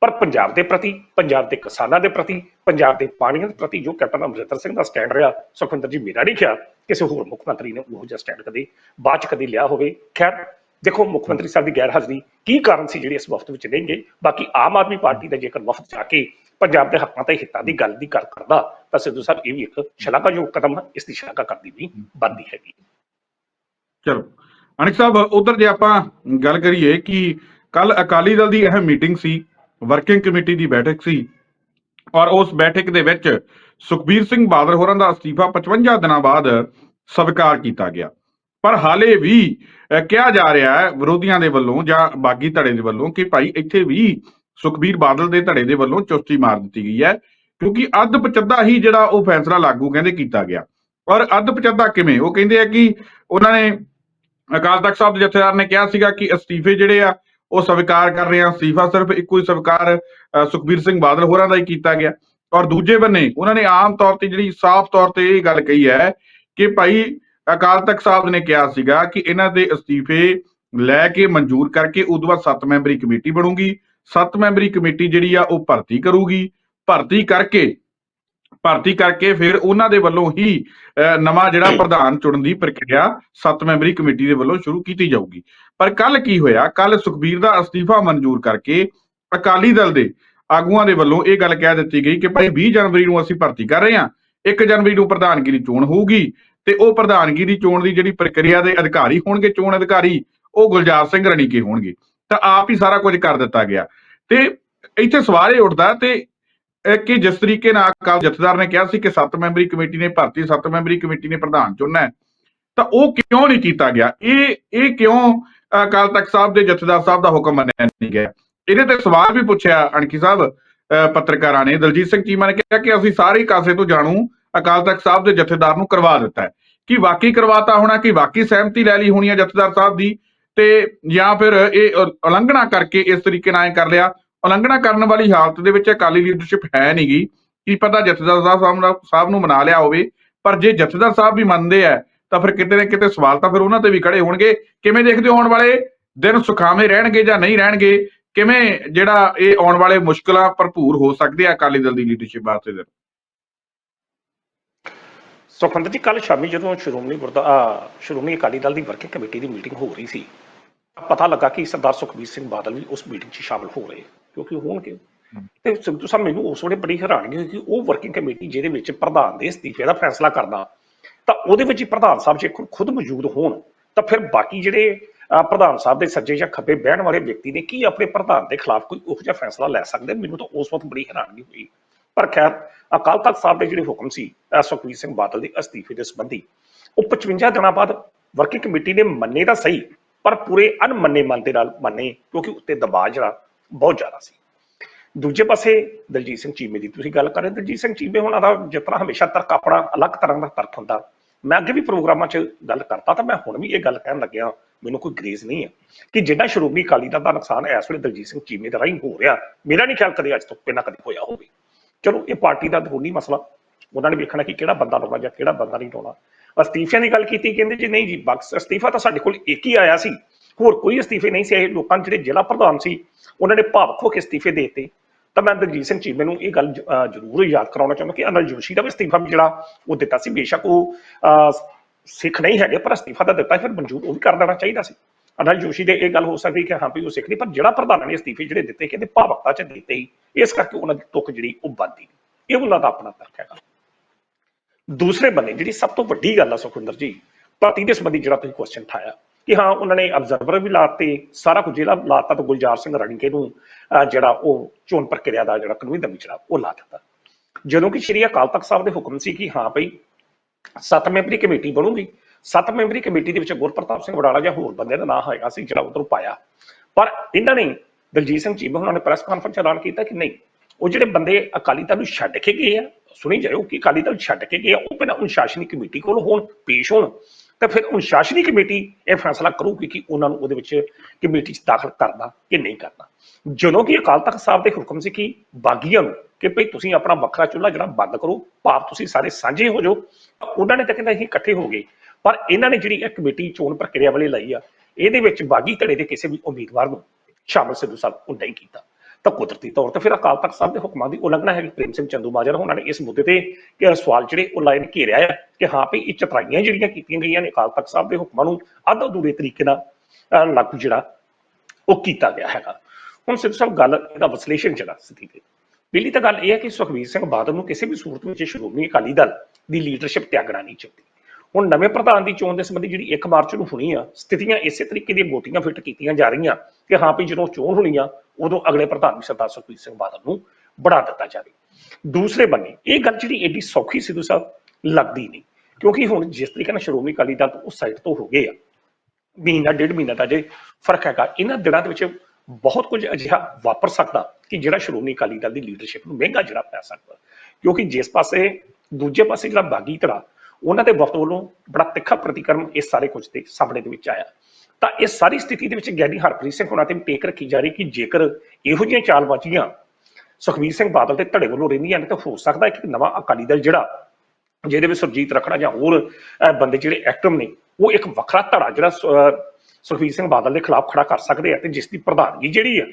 ਪਰ ਪੰਜਾਬ ਦੇ ਪ੍ਰਤੀ, ਪੰਜਾਬ ਦੇ ਕਿਸਾਨਾਂ ਦੇ ਪ੍ਰਤੀ, ਪੰਜਾਬ ਦੇ ਪਾਣੀਆਂ ਦੇ ਪ੍ਰਤੀ ਜੋ ਕੈਪਟਨ ਅਮਰਿੰਦਰ ਸਿੰਘ ਦਾ ਸਟੈਂਡ ਰਿਹਾ, ਸੁਖਵਿੰਦਰ ਜੀ ਮੇਰਾ ਨਹੀਂ ਖਿਆਲ ਕਿਸੇ ਹੋਰ ਮੁੱਖ ਮੰਤਰੀ ਨੇ ਉਹੋ ਜਿਹਾ ਸਟੈਂਡ ਕਦੇ ਬਾਅਦ ਚ ਕਦੇ ਲਿਆ ਹੋਵੇ। ਖੈਰ ਦੇਖੋ, ਮੁੱਖ ਮੰਤਰੀ ਸਾਹਿਬ ਦੀ ਗੈਰ ਹਾਜ਼ਰੀ ਕੀ ਕਾਰਨ ਸੀ ਜਿਹੜੇ ਇਸ ਵਫਤ ਵਿੱਚ ਨਹੀਂ ਗਏ ਬਾਕੀ ਆਮ ਆਦਮੀ ਪਾਰਟੀ ਦਾ ਜੇਕਰ ਵਫਦ ਜਾ ਕੇ ਪੰਜਾਬ ਦੇ ਹੱਕਾਂ ਤੇ ਹਿੱਤਾਂ ਦੀ ਗੱਲ ਦੀ ਗੱਲ ਕਰਦਾ, ਤਾਂ ਸਿੱਧੂ ਸਾਹਿਬ ਇਹ ਵੀ ਇੱਕ ਸ਼ਲਾਘਾਯੋਗ ਕਦਮ ਇਸ ਦੀ ਸ਼ਲਾਘਾ ਕਰਦੀ ਵੀ ਬਣਦੀ ਹੈਗੀ। ਚਲੋ ਅਨਿਕ ਸਾਹਿਬ, ਉਧਰ ਜੇ ਆਪਾਂ ਗੱਲ ਕਰੀਏ ਕਿ ਕੱਲ ਅਕਾਲੀ ਦਲ ਦੀ ਅਹਿਮ ਮੀਟਿੰਗ ਸੀ, ਵਰਕਿੰਗ ਕਮੇਟੀ ਦੀ ਬੈਠਕ ਸੀ, ਔਰ ਉਸ ਬੈਠਕ ਦੇ ਵਿੱਚ ਸੁਖਬੀਰ ਸਿੰਘ ਬਾਦਲ ਹੋਰਾਂ ਦਾ ਅਸਤੀਫਾ 55 ਦਿਨਾਂ ਬਾਅਦ ਸਵੀਕਾਰ ਕੀਤਾ ਗਿਆ। ਪਰ ਹਾਲੇ ਵੀ ਕਿਹਾ ਜਾ ਰਿਹਾ ਹੈ ਵਿਰੋਧੀਆਂ ਦੇ ਵੱਲੋਂ ਜਾਂ ਬਾਗੀ ਧੜੇ ਦੇ ਵੱਲੋਂ ਕਿ ਭਾਈ ਇੱਥੇ ਵੀ ਸੁਖਬੀਰ ਬਾਦਲ ਦੇ ਧੜੇ ਦੇ ਵੱਲੋਂ ਚੁਸਤੀ ਮਾਰ ਦਿੱਤੀ ਗਈ ਹੈ, ਕਿਉਂਕਿ ਅੱਧ ਪਚੱਦਾ ਹੀ ਜਿਹੜਾ ਉਹ ਫੈਸਲਾ ਲਾਗੂ ਕਹਿੰਦੇ ਕੀਤਾ ਗਿਆ। ਔਰ ਅੱਧ ਪਚੱਦਾ ਕਿਵੇਂ? ਉਹ ਕਹਿੰਦੇ ਆ ਕਿ ਉਹਨਾਂ ਨੇ ਅਕਾਲ ਤਖਤ ਸਾਹਿਬ ਦੇ ਜਥੇਦਾਰ ਨੇ ਕਿਹਾ ਸੀਗਾ ਕਿ ਅਸਤੀਫੇ ਜਿਹੜੇ ਆ, ਉਹ ਸਵੀਕਾਰ ਕਰ ਰਹੇ ਆ। ਅਸਤੀਫਾ ਸਿਰਫ ਇੱਕੋ ਹੀ ਸਵੀਕਾਰ ਸੁਖਬੀਰ ਸਿੰਘ ਬਾਦਲ ਹੋਰਾਂ ਦਾ ਹੀ ਕੀਤਾ ਗਿਆ। ਔਰ ਦੂਜੇ ਬੰਨੇ ਉਹਨਾਂ ਨੇ ਆਮ ਤੌਰ ਤੇ ਜਿਹੜੀ ਸਾਫ਼ ਤੌਰ ਤੇ ਇਹ ਗੱਲ ਕਹੀ ਹੈ ਕਿ ਭਾਈ ਅਕਾਲ ਤਖਤ ਸਾਹਿਬ ਨੇ ਕਿਹਾ ਸੀਗਾ ਕਿ ਇਹਨਾਂ ਦੇ ਅਸਤੀਫੇ ਲੈ ਕੇ ਮਨਜ਼ੂਰ ਕਰਕੇ ਉਦੋਂ ਬਾਅਦ ਸੱਤ ਮੈਂਬਰੀ ਕਮੇਟੀ ਬਣੂਗੀ। ਸੱਤ ਮੈਂਬਰੀ ਕਮੇਟੀ ਜਿਹੜੀ ਆ, ਉਹ ਭਰਤੀ ਕਰੂਗੀ। ਭਰਤੀ ਕਰਕੇ ਭਰਤੀ ਕਰਕੇ ਫਿਰ ਉਹਨਾਂ ਦੇ ਵੱਲੋਂ ਹੀ ਨਵਾਂ ਜਿਹੜਾ ਪ੍ਰਧਾਨ ਚੁਣਨ ਦੀ ਪ੍ਰਕਿਰਿਆ ਸੱਤ ਮੈਂਬਰੀ ਕਮੇਟੀ ਦੇ ਵੱਲੋਂ ਸ਼ੁਰੂ ਕੀਤੀ ਜਾਊਗੀ। ਪਰ ਕੱਲ ਕੀ ਹੋਇਆ? ਕੱਲ ਸੁਖਬੀਰ ਦਾ ਅਸਤੀਫਾ ਮਨਜ਼ੂਰ ਕਰਕੇ ਅਕਾਲੀ ਦਲ ਦੇ ਆਗੂਆਂ ਦੇ ਵੱਲੋਂ ਇਹ ਗੱਲ ਕਹਿ ਦਿੱਤੀ ਗਈ ਕਿ ਭਾਈ 20 ਜਨਵਰੀ ਨੂੰ ਅਸੀਂ ਭਰਤੀ ਕਰ ਰਹੇ ਹਾਂ। 1 ਜਨਵਰੀ ਨੂੰ ਪ੍ਰਧਾਨਗੀ ਦੀ ਚੋਣ ਹੋਊਗੀ। ਤੇ ਉਹ ਪ੍ਰਧਾਨਗੀ ਦੀ ਚੋਣ ਦੀ ਜਿਹੜੀ ਪ੍ਰਕਿਰਿਆ ਦੇ ਅਧਿਕਾਰੀ ਹੋਣਗੇ, ਚੋਣ ਅਧਿਕਾਰੀ, ਉਹ ਗੁਲਜ਼ਾਰ ਸਿੰਘ ਰਣੀਕੇ ਹੋਣਗੇ। ਤਾਂ ਆਪ ਹੀ ਸਾਰਾ ਕੁਝ ਕਰ ਦਿੱਤਾ ਗਿਆ। ਤੇ ਇੱਥੇ ਸਵਾਲ ਇਹ ਉੱਠਦਾ ਤੇ ਕਿ ਜਿਸ ਤਰੀਕੇ ਨਾਲ ਅਕਾਲ ਜਥੇਦਾਰ ਨੇ ਕਿਹਾ ਸੀ ਕਿ ਸੱਤ ਮੈਂਬਰੀ ਕਮੇਟੀ ਨੇ ਭਰਤੀ, ਸੱਤ ਮੈਂਬਰੀ ਕਮੇਟੀ ਨੇ ਪ੍ਰਧਾਨ ਚੁਣਨਾ ਹੈ, ਤਾਂ ਉਹ ਕਿਉਂ ਨਹੀਂ ਕੀਤਾ ਗਿਆ? ਇਹ ਇਹ ਕਿਉਂ ਅਕਾਲ ਤਖਤ ਸਾਹਿਬ ਦੇ ਜਥੇਦਾਰ ਸਾਹਿਬ ਦਾ ਹੁਕਮ ਮੰਨਿਆ ਨਹੀਂ ਗਿਆ? ਇਹਦੇ ਤੇ ਸਵਾਲ ਵੀ ਪੁੱਛਿਆ ਅਣਖੀ ਸਾਹਿਬ, ਅਹ ਪੱਤਰਕਾਰਾਂ ਨੇ। ਦਲਜੀਤ ਸਿੰਘ ਚੀਮਾ ਨੇ ਕਿਹਾ ਕਿ ਅਸੀਂ ਸਾਰੇ ਕਾਸੇ ਤੋਂ ਜਾਣੂ ਅਕਾਲ ਤਖਤ ਸਾਹਿਬ ਦੇ ਜਥੇਦਾਰ ਨੂੰ ਕਰਵਾ ਦਿੱਤਾ ਹੈ। ਕਿ ਵਾਕਈ ਕਰਵਾਤਾ ਹੋਣਾ, ਕਿ ਵਾਕਈ ਸਹਿਮਤੀ ਲੈ ਲਈ ਹੋਣੀ ਹੈ ਜਥੇਦਾਰ ਸਾਹਿਬ ਦੀ? ਤੇ ਜਾਂ ਫਿਰ ਇਹ ਉਲੰਘਣਾ ਕਰਕੇ ਇਸ ਤਰੀਕੇ ਨਾਲ ਕਰ ਲਿਆ। ਉਲੰਘਣਾ ਕਰਨ ਵਾਲੀ ਹਾਲਤ ਦੇ ਵਿੱਚ ਅਕਾਲੀ ਲੀਡਰਸ਼ਿਪ ਹੈ ਨਹੀਂਗੀ ਕੀ ਪਤਾ ਜਥੇਦਾਰ ਸਾਹਿਬ ਸਾਹਿਬ ਨੂੰ ਮਨਾ ਲਿਆ ਹੋਵੇ। ਪਰ ਜੇ ਜਥੇਦਾਰ ਸਾਹਿਬ ਵੀ ਮੰਨਦੇ ਆ, ਤਾਂ ਫਿਰ ਕਿਤੇ ਨਾ ਕਿਤੇ ਸਵਾਲ ਤਾਂ ਫਿਰ ਉਹਨਾਂ ਤੇ ਵੀ ਖੜੇ ਹੋਣਗੇ। ਕਿਵੇਂ ਦੇਖਦੇ ਹੋ ਆਉਣ ਵਾਲੇ ਦਿਨ ਸੁਖਾਵੇਂ ਰਹਿਣਗੇ ਜਾਂ ਨਹੀਂ ਰਹਿਣਗੇ? ਕਿਵੇਂ ਜਿਹੜਾ ਇਹ ਆਉਣ ਵਾਲੇ ਮੁਸ਼ਕਲਾਂ ਭਰਪੂਰ ਹੋ ਸਕਦੇ ਆ ਅਕਾਲੀ ਦਲ ਦੀ ਲੀਡਰਸ਼ਿਪ ਵਾਸਤੇ ਦਿਨ? ਸੁਖਵਿੰਦਰ ਜੀ ਕੱਲ ਸ਼ਾਮੀ ਜਦੋਂ ਸ਼੍ਰੋਮਣੀ ਗੁਰਦਾ ਸ਼੍ਰੋਮਣੀ ਅਕਾਲੀ ਦਲ ਦੀ ਵਰਕਿੰਗ ਕਮੇਟੀ ਦੀ ਮੀਟਿੰਗ ਹੋ ਰਹੀ ਸੀ ਪਤਾ ਲੱਗਾ ਕਿ ਸਰਦਾਰ ਸੁਖਬੀਰ ਸਿੰਘ ਬਾਦਲ ਵੀ ਉਸ ਮੀਟਿੰਗ 'ਚ ਸ਼ਾਮਲ ਹੋ ਰਹੇ ਕਿਉਂਕਿ ਹੋਣਗੇ। ਤੇ ਸਿੱਧੂ ਸਾਹਿਬ ਮੈਨੂੰ ਉਸ ਵੇਲੇ ਬੜੀ ਹੈਰਾਨਗੀ ਹੋਈ ਕਿ ਉਹ ਵਰਕਿੰਗ ਕਮੇਟੀ ਜਿਹਦੇ ਵਿੱਚ ਪ੍ਰਧਾਨ ਦੇ ਅਸਤੀਫੇ ਦਾ ਫੈਸਲਾ ਕਰਦਾ ਤਾਂ ਉਹਦੇ ਵਿੱਚ ਹੀ ਪ੍ਰਧਾਨ ਸਾਹਿਬ ਜੇ ਖੁਦ ਮੌਜੂਦ ਹੋਣ ਤਾਂ ਫਿਰ ਬਾਕੀ ਜਿਹੜੇ ਪ੍ਰਧਾਨ ਸਾਹਿਬ ਦੇ ਸੱਜੇ ਜਾਂ ਖੱਬੇ ਬਹਿਣ ਵਾਲੇ ਵਿਅਕਤੀ ਨੇ ਕੀ ਆਪਣੇ ਪ੍ਰਧਾਨ ਦੇ ਖਿਲਾਫ ਕੋਈ ਉਹੋ ਜਿਹਾ ਫੈਸਲਾ ਲੈ ਸਕਦੇ? ਮੈਨੂੰ ਤਾਂ ਉਸ ਵਕਤ ਬੜੀ ਹੈਰਾਨਗੀ ਹੋਈ। ਪਰ ਖੈਰ ਅਕਾਲ ਤਖਤ ਸਾਹਿਬ ਦੇ ਜਿਹੜੇ ਹੁਕਮ ਸੀ ਅਹ, ਸੁਖਬੀਰ ਸਿੰਘ ਬਾਦਲ ਦੇ ਅਸਤੀਫੇ ਦੇ ਸੰਬੰਧੀ ਉਹ 55 ਦਿਨਾਂ ਬਾਅਦ ਵਰਕਿੰਗ ਕਮੇਟੀ ਨੇ ਮੰਨੇ ਤਾਂ ਸਹੀ ਪਰ ਪੂਰੇ ਅਨਮੰਨੇ ਮਨ ਦੇ ਨਾਲ ਮੰਨੇ ਕਿਉਂਕਿ ਉੱਤੇ ਦਬਾਅ ਜਿਹੜਾ ਬਹੁਤ ਜ਼ਿਆਦਾ ਸੀ। ਦੂਜੇ ਪਾਸੇ ਦਲਜੀਤ ਸਿੰਘ ਚੀਮੇ ਦੀ ਤੁਸੀਂ ਗੱਲ ਕਰ ਰਹੇ ਹੋ, ਦਲਜੀਤ ਸਿੰਘ ਚੀਮੇ ਹੋਣਾ ਦਾ ਜਿਸ ਤਰ੍ਹਾਂ ਹਮੇਸ਼ਾ ਤਰਕ ਆਪਣਾ ਅਲੱਗ ਤਰ੍ਹਾਂ ਦਾ ਤਰਕ ਹੁੰਦਾ। ਮੈਂ ਅੱਗੇ ਵੀ ਪ੍ਰੋਗਰਾਮਾਂ 'ਚ ਗੱਲ ਕਰਤਾ ਤਾਂ ਮੈਂ ਹੁਣ ਵੀ ਇਹ ਗੱਲ ਕਹਿਣ ਲੱਗਿਆ ਮੈਨੂੰ ਕੋਈ ਗਰੇਜ਼ ਨਹੀਂ ਹੈ ਕਿ ਜਿੰਨਾ ਸ਼੍ਰੋਮਣੀ ਅਕਾਲੀ ਦਲ ਦਾ ਨੁਕਸਾਨ ਇਸ ਵੇਲੇ ਦਲਜੀਤ ਸਿੰਘ ਚੀਮੇ ਦੇ ਰਾਹੀਂ ਹੋ ਰਿਹਾ ਮੇਰਾ ਨਹੀਂ ਖਿਆਲ ਕਦੇ ਅੱਜ ਤੋਂ ਪਹਿਲਾਂ ਕਦੇ ਹੋਇਆ ਹੋਵੇ। ਚਲੋ ਇਹ ਪਾਰਟੀ ਦਾ ਅੰਦਰੂਨੀ ਮਸਲਾ। ਉਹਨਾਂ ਨੇ ਵੇਖਣਾ ਕਿ ਕਿਹੜਾ ਬੰਦਾ ਲਾਉਣਾ ਜਾਂ ਕਿਹੜਾ ਬੰਦਾ ਨਹੀਂ ਲਾਉਣਾ। ਅਸਤੀਫਿਆਂ ਦੀ ਗੱਲ ਕੀਤੀ ਕਹਿੰਦੇ ਜੀ ਨਹੀਂ ਜੀ ਬਕਸ ਅਸਤੀਫਾ ਤਾਂ ਸਾਡੇ ਕੋਲ ਇੱਕ ਹੀ ਆਇਆ ਸੀ। ਹੋਰ ਕੋਈ ਅਸਤੀਫੇ ਨਹੀਂ ਸੀ ਇਹ ਲੋਕਾਂ ਜਿਹੜੇ ਜ਼ਿਲ੍ਹਾ ਪ੍ਰਧਾਨ ਸੀ ਉਹਨਾਂ ਨੇ ਭਾਵਕ ਹੋ ਕੇ ਅਸਤੀਫੇ ਦੇ ਦਿੱਤੇ। ਤਾਂ ਮੈਂ ਦਲਜੀਤ ਸਿੰਘ ਚੀਮੇ ਨੂੰ ਇਹ ਗੱਲ ਜ਼ਰੂਰ ਯਾਦ ਕਰਾਉਣਾ ਚਾਹੁੰਦਾ ਕਿ ਅਨਲ ਜੋਸ਼ੀ ਦਾ ਵੀ ਅਸਤੀਫਾ ਵੀ ਜਿਹੜਾ ਉਹ ਦਿੱਤਾ ਸੀ। ਬੇਸ਼ੱਕ ਉਹ ਅਹ, ਸਿੱਖ ਨਹੀਂ ਹੈਗੇ ਪਰ ਅਸਤੀਫਾ ਤਾਂ ਦਿੱਤਾ ਫਿਰ ਮਨਜ਼ੂਰ ਉਹ ਵੀ ਕਰ ਦੇਣਾ ਚਾਹੀਦਾ ਸੀ। ਅਨਲ ਜੋਸ਼ੀ ਦੇ ਇਹ ਗੱਲ ਹੋ ਸਕਦੀ ਕਿ ਹਾਂ ਵੀ ਉਹ ਸਿੱਖ ਨਹੀਂ ਪਰ ਜਿਹੜਾ ਪ੍ਰਧਾਨ ਨੇ ਅਸਤੀਫੇ ਜਿਹੜੇ ਦਿੱਤੇ ਕਹਿੰਦੇ ਭਾਵਕਤਾ ਚ ਦਿੱਤੇ ਹੀ ਇਸ ਕਰਕੇ ਉਹਨਾਂ ਦੀ ਤੁਕ ਜਿਹੜੀ ਉਹ ਬੰਦੀ ਇਹ ਉਹਨਾਂ ਦਾ ਆਪਣਾ ਤਰਕ ਹੈਗਾ। ਦੂਸਰੇ ਬੰਨੇ ਜਿਹੜੀ ਸਭ ਤੋਂ ਵੱਡੀ ਗੱਲ ਆ ਸੁਖਵਿੰਦਰ ਜੀ ਭਰਤੀ ਦੇ ਸੰਬੰਧੀ ਜਿਹੜਾ ਤੁਸੀਂ ਕੁਐਸਚਨ ਠਾਇਆ ਕਿ ਹਾਂ ਉਹਨਾਂ ਨੇ ਅਬਜ਼ਰਵਰ ਵੀ ਲਾਤੇ ਸਾਰਾ ਕੁਝ ਜਿਹੜਾ ਲਾਤਾ ਤਾਂ ਗੁਲਜ਼ਾਰ ਸਿੰਘ ਰਣੀਕੇ ਨੂੰ ਅਹ, ਜਿਹੜਾ ਉਹ ਚੋਣ ਪ੍ਰਕਿਰਿਆ ਦਾ ਜਿਹੜਾ ਕਾਨੂੰਨੀ ਦਮੀ ਜਿਹੜਾ ਉਹ ਲਾ ਦਿੱਤਾ। ਜਦੋਂ ਕਿ ਸ਼੍ਰੀ ਅਕਾਲ ਤਖਤ ਸਾਹਿਬ ਦੇ ਹੁਕਮ ਸੀ ਕਿ ਹਾਂ ਭਈ ਸੱਤ ਮੈਂਬਰੀ ਕਮੇਟੀ ਬਣੂਗੀ ਸੱਤ ਮੈਂਬਰੀ ਕਮੇਟੀ ਦੇ ਵਿੱਚ ਗੁਰਪ੍ਰਤਾਪ ਸਿੰਘ ਵਡਾਲਾ ਜਾਂ ਹੋਰ ਬੰਦੇ ਦਾ ਨਾਂ ਹੈਗਾ ਸੀ ਜਿਹੜਾ ਉਧਰੋਂ ਪਾਇਆ। ਪਰ ਇਹਨਾਂ ਨੇ ਦਲਜੀਤ ਸਿੰਘ ਚੀਮਾ ਉਹਨਾਂ ਨੇ ਪ੍ਰੈਸ ਕਾਨਫਰੰਸ ਐਲਾਨ ਕੀਤਾ ਕਿ ਨਹੀਂ, ਉਹ ਜਿਹੜੇ ਬੰਦੇ ਅਕਾਲੀ ਦਲ ਨੂੰ ਛੱਡ ਕੇ ਗਏ ਆ, ਸੁਣੀ ਜਾਇਓ ਕਿ ਅਕਾਲੀ ਦਲ ਛੱਡ ਕੇ ਗਏ ਆ, ਉਹ ਪਹਿਲਾਂ ਅਨੁਸ਼ਾਸਨੀ ਕਮੇਟੀ ਕੋਲ ਹੋਣ, ਪੇਸ਼ ਹੋਣ, ਤਾਂ ਫਿਰ ਅਨੁਸ਼ਾਸਨੀ ਕਮੇਟੀ ਇਹ ਫੈਸਲਾ ਕਰੂਗੀ ਕਿ ਉਹਨਾਂ ਨੂੰ ਉਹਦੇ ਵਿੱਚ ਕਮੇਟੀ 'ਚ ਦਾਖਲ ਕਰਨਾ ਕਿ ਨਹੀਂ ਕਰਨਾ। ਜਦੋਂ ਕਿ ਅਕਾਲ ਤਖਤ ਸਾਹਿਬ ਦੇ ਹੁਕਮ ਸੀ ਕਿ ਬਾਗੀਆਂ ਨੂੰ ਕਿ ਭਈ ਤੁਸੀਂ ਆਪਣਾ ਵੱਖਰਾ ਚੁੱਲ੍ਹਾ ਜਿਹੜਾ ਬੰਦ ਕਰੋ, ਭਾਵ ਤੁਸੀਂ ਸਾਰੇ ਸਾਂਝੇ ਹੋ ਜਾਓ ਉਹਨਾਂ ਨੇ ਤਾਂ ਕਹਿੰਦਾ ਅਸੀਂ ਇਕੱਠੇ ਹੋ ਗਏ। ਪਰ ਇਹਨਾਂ ਨੇ ਜਿਹੜੀ ਇਹ ਕਮੇਟੀ ਚੋਣ ਪ੍ਰਕਿਰਿਆ ਵਾਲੀ ਲਾਈ ਆ, ਇਹਦੇ ਵਿੱਚ ਬਾਗੀ ਧੜੇ ਦੇ ਕਿਸੇ ਵੀ ਉਮੀਦਵਾਰ ਨੂੰ ਸ਼ਾਮਲ ਸਿੱਧੂ ਸਾਹਿਬ ਉਹ ਨਹੀਂ ਕੀਤਾ। ਤਾਂ ਕੁਦਰਤੀ ਤੌਰ ਤੇ ਫਿਰ ਅਕਾਲ ਤਖਤ ਸਾਹਿਬ ਦੇ ਹੁਕਮਾਂ ਦੀ ਉਲੰਘਣਾ ਹੈ ਪ੍ਰੇਮ ਸਿੰਘ ਚੰਦੂ ਮਾਜਰਾ ਉਹਨਾਂ ਨੇ ਇਸ ਮੁੱਦੇ ਤੇ ਕਿ ਸਵਾਲ ਜਿਹੜੇ ਉਹ ਲਾਈਨ ਘੇਰਿਆ ਹੈ ਕਿ ਹਾਂ ਭਈ ਇਹ ਚਤਰਾਈਆਂ ਜਿਹੜੀਆਂ ਕੀਤੀਆਂ ਗਈਆਂ ਨੇ ਅਕਾਲ ਤਖਤ ਸਾਹਿਬ ਦੇ ਹੁਕਮਾਂ ਨੂੰ ਅੱਧ ਅਧੂਰੇ ਤਰੀਕੇ ਨਾਲ ਲਾਗੂ ਜਿਹੜਾ ਉਹ ਕੀਤਾ ਗਿਆ ਹੈਗਾ। ਹੁਣ ਸਿੱਧੂ ਸਾਹਿਬ ਗੱਲ ਇਹਦਾ ਵਿਸ਼ਲੇਸ਼ਣ ਜਿਹੜਾ ਸਥਿਤੀ ਤੇ। ਪਹਿਲੀ ਤਾਂ ਗੱਲ ਇਹ ਹੈ ਕਿ ਸੁਖਬੀਰ ਸਿੰਘ ਬਾਦਲ ਨੂੰ ਕਿਸੇ ਵੀ ਸੂਰਤ ਵਿੱਚ ਸ਼੍ਰੋਮਣੀ ਅਕਾਲੀ ਦਲ ਦੀ ਲੀਡਰਸ਼ਿਪ ਤਿਆਗਣਾ ਨਹੀਂ ਚਾਹੀਦੀ। ਹੁਣ ਨਵੇਂ ਪ੍ਰਧਾਨ ਦੀ ਚੋਣ ਦੇ ਸੰਬੰਧੀ ਜਿਹੜੀ 1 ਮਾਰਚ ਨੂੰ ਹੋਣੀ ਆ, ਸਥਿਤੀਆਂ ਇਸੇ ਤਰੀਕੇ ਦੀਆਂ ਗੋਟੀਆਂ ਫਿੱਟ ਕੀਤੀਆਂ ਜਾ ਰਹੀਆਂ ਕਿ ਹਾਂ ਵੀ ਜਦੋਂ ਚੋਣ ਹੋਣੀ ਆ ਉਦੋਂ ਅਗਲੇ ਪ੍ਰਧਾਨ ਵੀ ਸਰਦਾਰ ਸੁਖਬੀਰ ਸਿੰਘ ਬਾਦਲ ਨੂੰ ਬਣਾ ਦਿੱਤਾ ਜਾਵੇ। ਦੂਸਰੇ ਬੰਨੇ, ਇਹ ਗੱਲ ਜਿਹੜੀ ਏਡੀ ਸੌਖੀ ਸਿੱਧੂ ਸਾਹਿਬ ਲੱਗਦੀ ਨਹੀਂ, ਕਿਉਂਕਿ ਹੁਣ ਜਿਸ ਤਰੀਕੇ ਨਾਲ ਸ਼੍ਰੋਮਣੀ ਅਕਾਲੀ ਦਲ ਤੋਂ ਉਸ ਸਾਈਡ ਤੋਂ ਹੋ ਗਏ ਆ, ਮਹੀਨਾ, ਡੇਢ ਮਹੀਨਾ ਦਾ ਜੇ ਫ਼ਰਕ ਹੈਗਾ, ਇਹਨਾਂ ਦਿਨਾਂ ਦੇ ਵਿੱਚ ਬਹੁਤ ਕੁਝ ਅਜਿਹਾ ਵਾਪਰ ਸਕਦਾ ਕਿ ਜਿਹੜਾ ਸ਼੍ਰੋਮਣੀ ਅਕਾਲੀ ਦਲ ਦੀ ਲੀਡਰਸ਼ਿਪ ਨੂੰ ਮਹਿੰਗਾ ਜਿਹੜਾ ਪੈ ਸਕਦਾ, ਕਿਉਂਕਿ ਜਿਸ ਪਾਸੇ, ਦੂਜੇ ਪਾਸੇ ਜਿਹੜਾ ਬਾਗੀ ਧੜਾ ਉਹਨਾਂ ਦੇ ਵਫਦ ਵੱਲੋਂ ਬੜਾ ਤਿੱਖਾ ਪ੍ਰਤੀਕਰਮ ਇਸ ਸਾਰੇ ਕੁਝ ਦੇ ਸਾਹਮਣੇ ਦੇ ਵਿੱਚ ਆਇਆ। ਤਾਂ ਇਸ ਸਾਰੀ ਸਥਿਤੀ ਦੇ ਵਿੱਚ ਗਿਆਨੀ ਹਰਪ੍ਰੀਤ ਸਿੰਘ ਹੋਣਾ ਤੇ ਟੇਕ ਰੱਖੀ ਜਾ ਰਹੀ ਕਿ ਜੇਕਰ ਇਹੋ ਜਿਹੀਆਂ ਚਾਲਬਾਜ਼ੀਆਂ ਸੁਖਬੀਰ ਸਿੰਘ ਬਾਦਲ ਦੇ ਧੜੇ ਵੱਲੋਂ ਰਹਿੰਦੀਆਂ ਨੇ ਤਾਂ ਹੋ ਸਕਦਾ ਹੈ ਕਿ ਨਵਾਂ ਅਕਾਲੀ ਦਲ ਜਿਹੜਾ, ਜਿਹਦੇ ਵਿੱਚ ਸੁਰਜੀਤ ਰਖੜਾ ਜਾਂ ਹੋਰ ਬੰਦੇ ਜਿਹੜੇ ਐਕਟਿਵ ਨੇ, ਉਹ ਇੱਕ ਵੱਖਰਾ ਧੜਾ ਜਿਹੜਾ ਸੁ- ਸੁਖਬੀਰ ਸਿੰਘ ਬਾਦਲ ਦੇ ਖਿਲਾਫ ਖੜਾ ਕਰ ਸਕਦੇ ਆ ਤੇ ਜਿਸ ਦੀ ਪ੍ਰਧਾਨਗੀ ਜਿਹੜੀ ਆ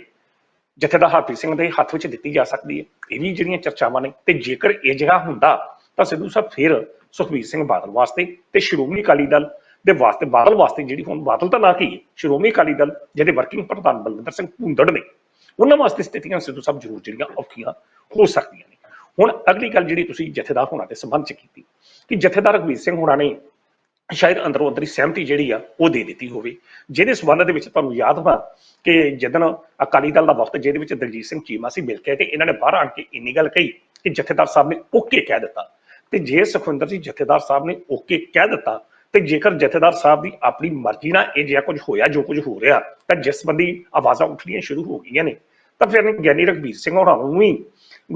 ਜਥੇਦਾਰ ਹਰਪ੍ਰੀਤ ਸਿੰਘ ਦੇ ਹੱਥ ਵਿੱਚ ਦਿੱਤੀ ਜਾ ਸਕਦੀ ਹੈ। ਇਹ ਵੀ ਜਿਹੜੀਆਂ ਚਰਚਾਵਾਂ ਨੇ ਤੇ ਜੇਕਰ ਇਹ ਜਿਹਾ ਹੁੰਦਾ ਤਾਂ ਸਿੱਧੂ ਸਾਹਿਬ ਫਿਰ ਸੁਖਬੀਰ ਸਿੰਘ ਬਾਦਲ ਵਾਸਤੇ ਤੇ ਸ਼੍ਰੋਮਣੀ ਅਕਾਲੀ ਦਲ ਦੇ ਵਾਸਤੇ ਬਾਦਲ ਵਾਸਤੇ ਜਿਹੜੀ ਹੁਣ ਬਾਦਲ ਤਾਂ ਨਾ ਕੀ ਹੈ, ਸ਼੍ਰੋਮਣੀ ਅਕਾਲੀ ਦਲ ਜਿਹਦੇ ਵਰਕਿੰਗ ਪ੍ਰਧਾਨ ਬਲਵਿੰਦਰ ਸਿੰਘ ਭੁੰਦੜ ਨੇ ਉਹਨਾਂ ਵਾਸਤੇ ਸਥਿਤੀਆਂ ਸਿੱਧੂ ਸਾਹਿਬ ਜ਼ਰੂਰ ਜਿਹੜੀਆਂ ਔਖੀਆਂ ਹੋ ਸਕਦੀਆਂ ਨੇ। ਹੁਣ ਅਗਲੀ ਗੱਲ ਜਿਹੜੀ ਤੁਸੀਂ ਜਥੇਦਾਰ ਹੋਣਾ ਦੇ ਸੰਬੰਧ ਚ ਕੀਤੀ ਕਿ ਜਥੇਦਾਰ ਰਘਵੀਰ ਸਿੰਘ ਹੋਣਾ ਨੇ ਸ਼ਾਇਦ ਅੰਦਰੋਂ ਅੰਦਰੀ ਸਹਿਮਤੀ ਜਿਹੜੀ ਆ ਉਹ ਦੇ ਦਿੱਤੀ ਹੋਵੇ। ਜਿਹਦੇ ਸਬੰਧ ਦੇ ਵਿੱਚ ਤੁਹਾਨੂੰ ਯਾਦ ਹੋਣਾ ਕਿ ਜਦੋਂ ਅਕਾਲੀ ਦਲ ਦਾ ਵਕਤ ਜਿਹਦੇ ਵਿੱਚ ਦਲਜੀਤ ਸਿੰਘ ਚੀਮਾ ਸੀ ਮਿਲ ਕੇ ਤੇ ਇਹਨਾਂ ਨੇ ਬਾਹਰ ਆਣ ਕੇ ਇੰਨੀ ਗੱਲ ਕਹੀ ਕਿ ਜਥੇਦਾਰ ਸਾਹਿਬ ਨੇ ਓਕੇ ਕਹਿ ਦਿੱਤਾ। ਤੇ ਜੇ ਸੁਖਵਿੰਦਰ ਜੀ ਜਥੇਦਾਰ ਸਾਹਿਬ ਨੇ ਓਕੇ ਕਹਿ ਦਿੱਤਾ ਤੇ ਜੇਕਰ ਜਥੇਦਾਰ ਸਾਹਿਬ ਦੀ ਆਪਣੀ ਮਰਜ਼ੀ ਨਾਲ ਇਹ ਜਿਹਾ ਕੁਝ ਹੋਇਆ ਜੋ ਕੁਝ ਹੋ ਰਿਹਾ ਤਾਂ ਜਿਸ ਸੰਬੰਧੀ ਆਵਾਜ਼ਾਂ ਉੱਠਣੀਆਂ ਸ਼ੁਰੂ ਹੋ ਗਈਆਂ ਨੇ। ਤਾਂ ਫਿਰ ਗਿਆਨੀ ਰਘਬੀਰ ਸਿੰਘ ਹੋਰਾਂ ਨੂੰ ਵੀ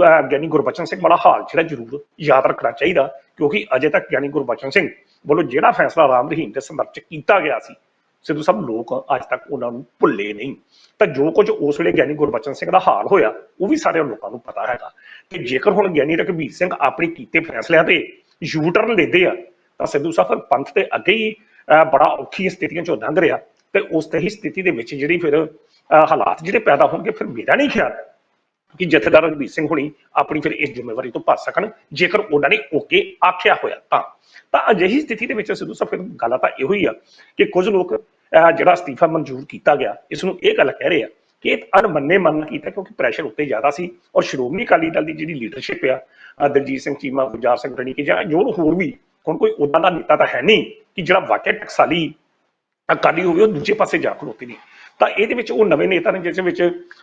ਅਹ, ਗਿਆਨੀ ਗੁਰਬਚਨ ਸਿੰਘ ਵਾਲਾ ਹਾਲ ਜਿਹੜਾ ਜ਼ਰੂਰ ਯਾਦ ਰੱਖਣਾ ਚਾਹੀਦਾ ਕਿਉਂਕਿ ਅਜੇ ਤੱਕ ਗਿਆਨੀ ਗੁਰਬਚਨ ਸਿੰਘ ਵੱਲੋਂ ਜਿਹੜਾ ਫੈਸਲਾ ਰਾਮ ਰਹੀਮ ਦੇ ਸੰਦਰਭ ਚ ਕੀਤਾ ਗਿਆ ਸੀ ਸਿੱਧੂ ਸਾਹਿਬ ਲੋਕ ਅੱਜ ਤੱਕ ਉਹਨਾਂ ਨੂੰ ਭੁੱਲੇ ਨਹੀਂ। ਤਾਂ ਜੋ ਕੁਝ ਉਸ ਵੇਲੇ ਗਿਆਨੀ ਗੁਰਬਚਨ ਸਿੰਘ ਦਾ ਹਾਲ ਹੋਇਆ ਉਹ ਵੀ ਸਾਰੇ ਲੋਕਾਂ ਨੂੰ ਪਤਾ ਹੈਗਾ। ਕਿ ਜੇਕਰ ਹੁਣ ਗਿਆਨੀ ਰਘਬੀਰ ਸਿੰਘ ਆਪਣੇ ਕੀਤੇ ਫੈਸਲਿਆਂ ਤੇ ਯੂ ਟਰਨ ਲੈਂਦੇ ਆ ਤਾਂ ਸਿੱਧੂ ਸਾਹਿਬ ਪੰਥ ਤੇ ਅੱਗੇ ਹੀ ਬੜਾ ਔਖੀ ਸਥਿਤੀਆਂ ਚੋਂ ਲੰਘ ਰਿਹਾ। ਤੇ ਉਸ ਤੇ ਹੀ ਸਥਿਤੀ ਦੇ ਵਿੱਚ ਜਿਹੜੀ ਫਿਰ ਅਹ, ਹਾਲਾਤ ਜਿਹੜੇ ਪੈਦਾ ਹੋਣਗੇ ਫਿਰ ਮੇਰਾ ਨਹੀਂ ਖਿਆਲ ਕਿ ਜਥੇਦਾਰ ਰਘਬੀਰ ਸਿੰਘ ਹੁਣੀ ਆਪਣੀ ਫਿਰ ਇਸ ਜ਼ਿੰਮੇਵਾਰੀ ਤੋਂ ਭਰ ਸਕਣ। ਜੇਕਰ ਉਹਨਾਂ ਨੇ ਓਕੇ ਆਖਿਆ ਹੋਇਆ ਤਾਂ। ਤਾਂ ਅਜਿਹੀ ਸਥਿਤੀ ਦੇ ਵਿੱਚ ਸਿੱਧੂ ਸਾਹਿਬ ਫਿਰ ਗੱਲ ਤਾਂ ਇਹੋ ਹੀ ਆ ਕਿ ਕੁਝ ਲੋਕ ਅਹ, ਜਿਹੜਾ ਅਸਤੀਫਾ ਮਨਜ਼ੂਰ ਕੀਤਾ ਗਿਆ ਇਸ ਨੂੰ ਇਹ ਗੱਲ ਕਹਿ ਰਹੇ ਆ ਕਿ ਇਹ ਅਣਮੰਨੇ ਮੰਨ ਕੀਤਾ ਕਿਉਂਕਿ ਪ੍ਰੈਸ਼ਰ ਉੱਤੇ ਜ਼ਿਆਦਾ ਸੀ ਔਰ ਸ਼੍ਰੋਮਣੀ ਅਕਾਲੀ ਦਲ ਦੀ ਜਿਹੜੀ ਲੀਡਰਸ਼ਿਪ ਆ ਦਲਜੀਤ ਸਿੰਘ ਚੀਮਾ ਗੁਰਜਾਰ ਸਿੰਘ ਰਣੀਕੇ ਜਾਂ ਜੋ ਹੋਰ ਵੀ ਹੁਣ ਕੋਈ ਉਦਾਂ ਦਾ ਨੇਤਾ ਤਾਂ ਹੈ ਨਹੀਂ ਕਿ ਜਿਹੜਾ ਵਾਕਿਆ ਟਕਸਾਲੀ ਅਕਾਲੀ ਹੋਵੇ ਉਹ ਦੂਜੇ ਪਾਸੇ ਜਾ ਖਲੋਤੇ ਨੇ। ਤਾਂ ਇਹਦੇ ਵਿੱਚ ਉਹ ਨਵੇਂ ਨੇਤਾ ਨੇ ਜਿਸ ਵਿੱਚ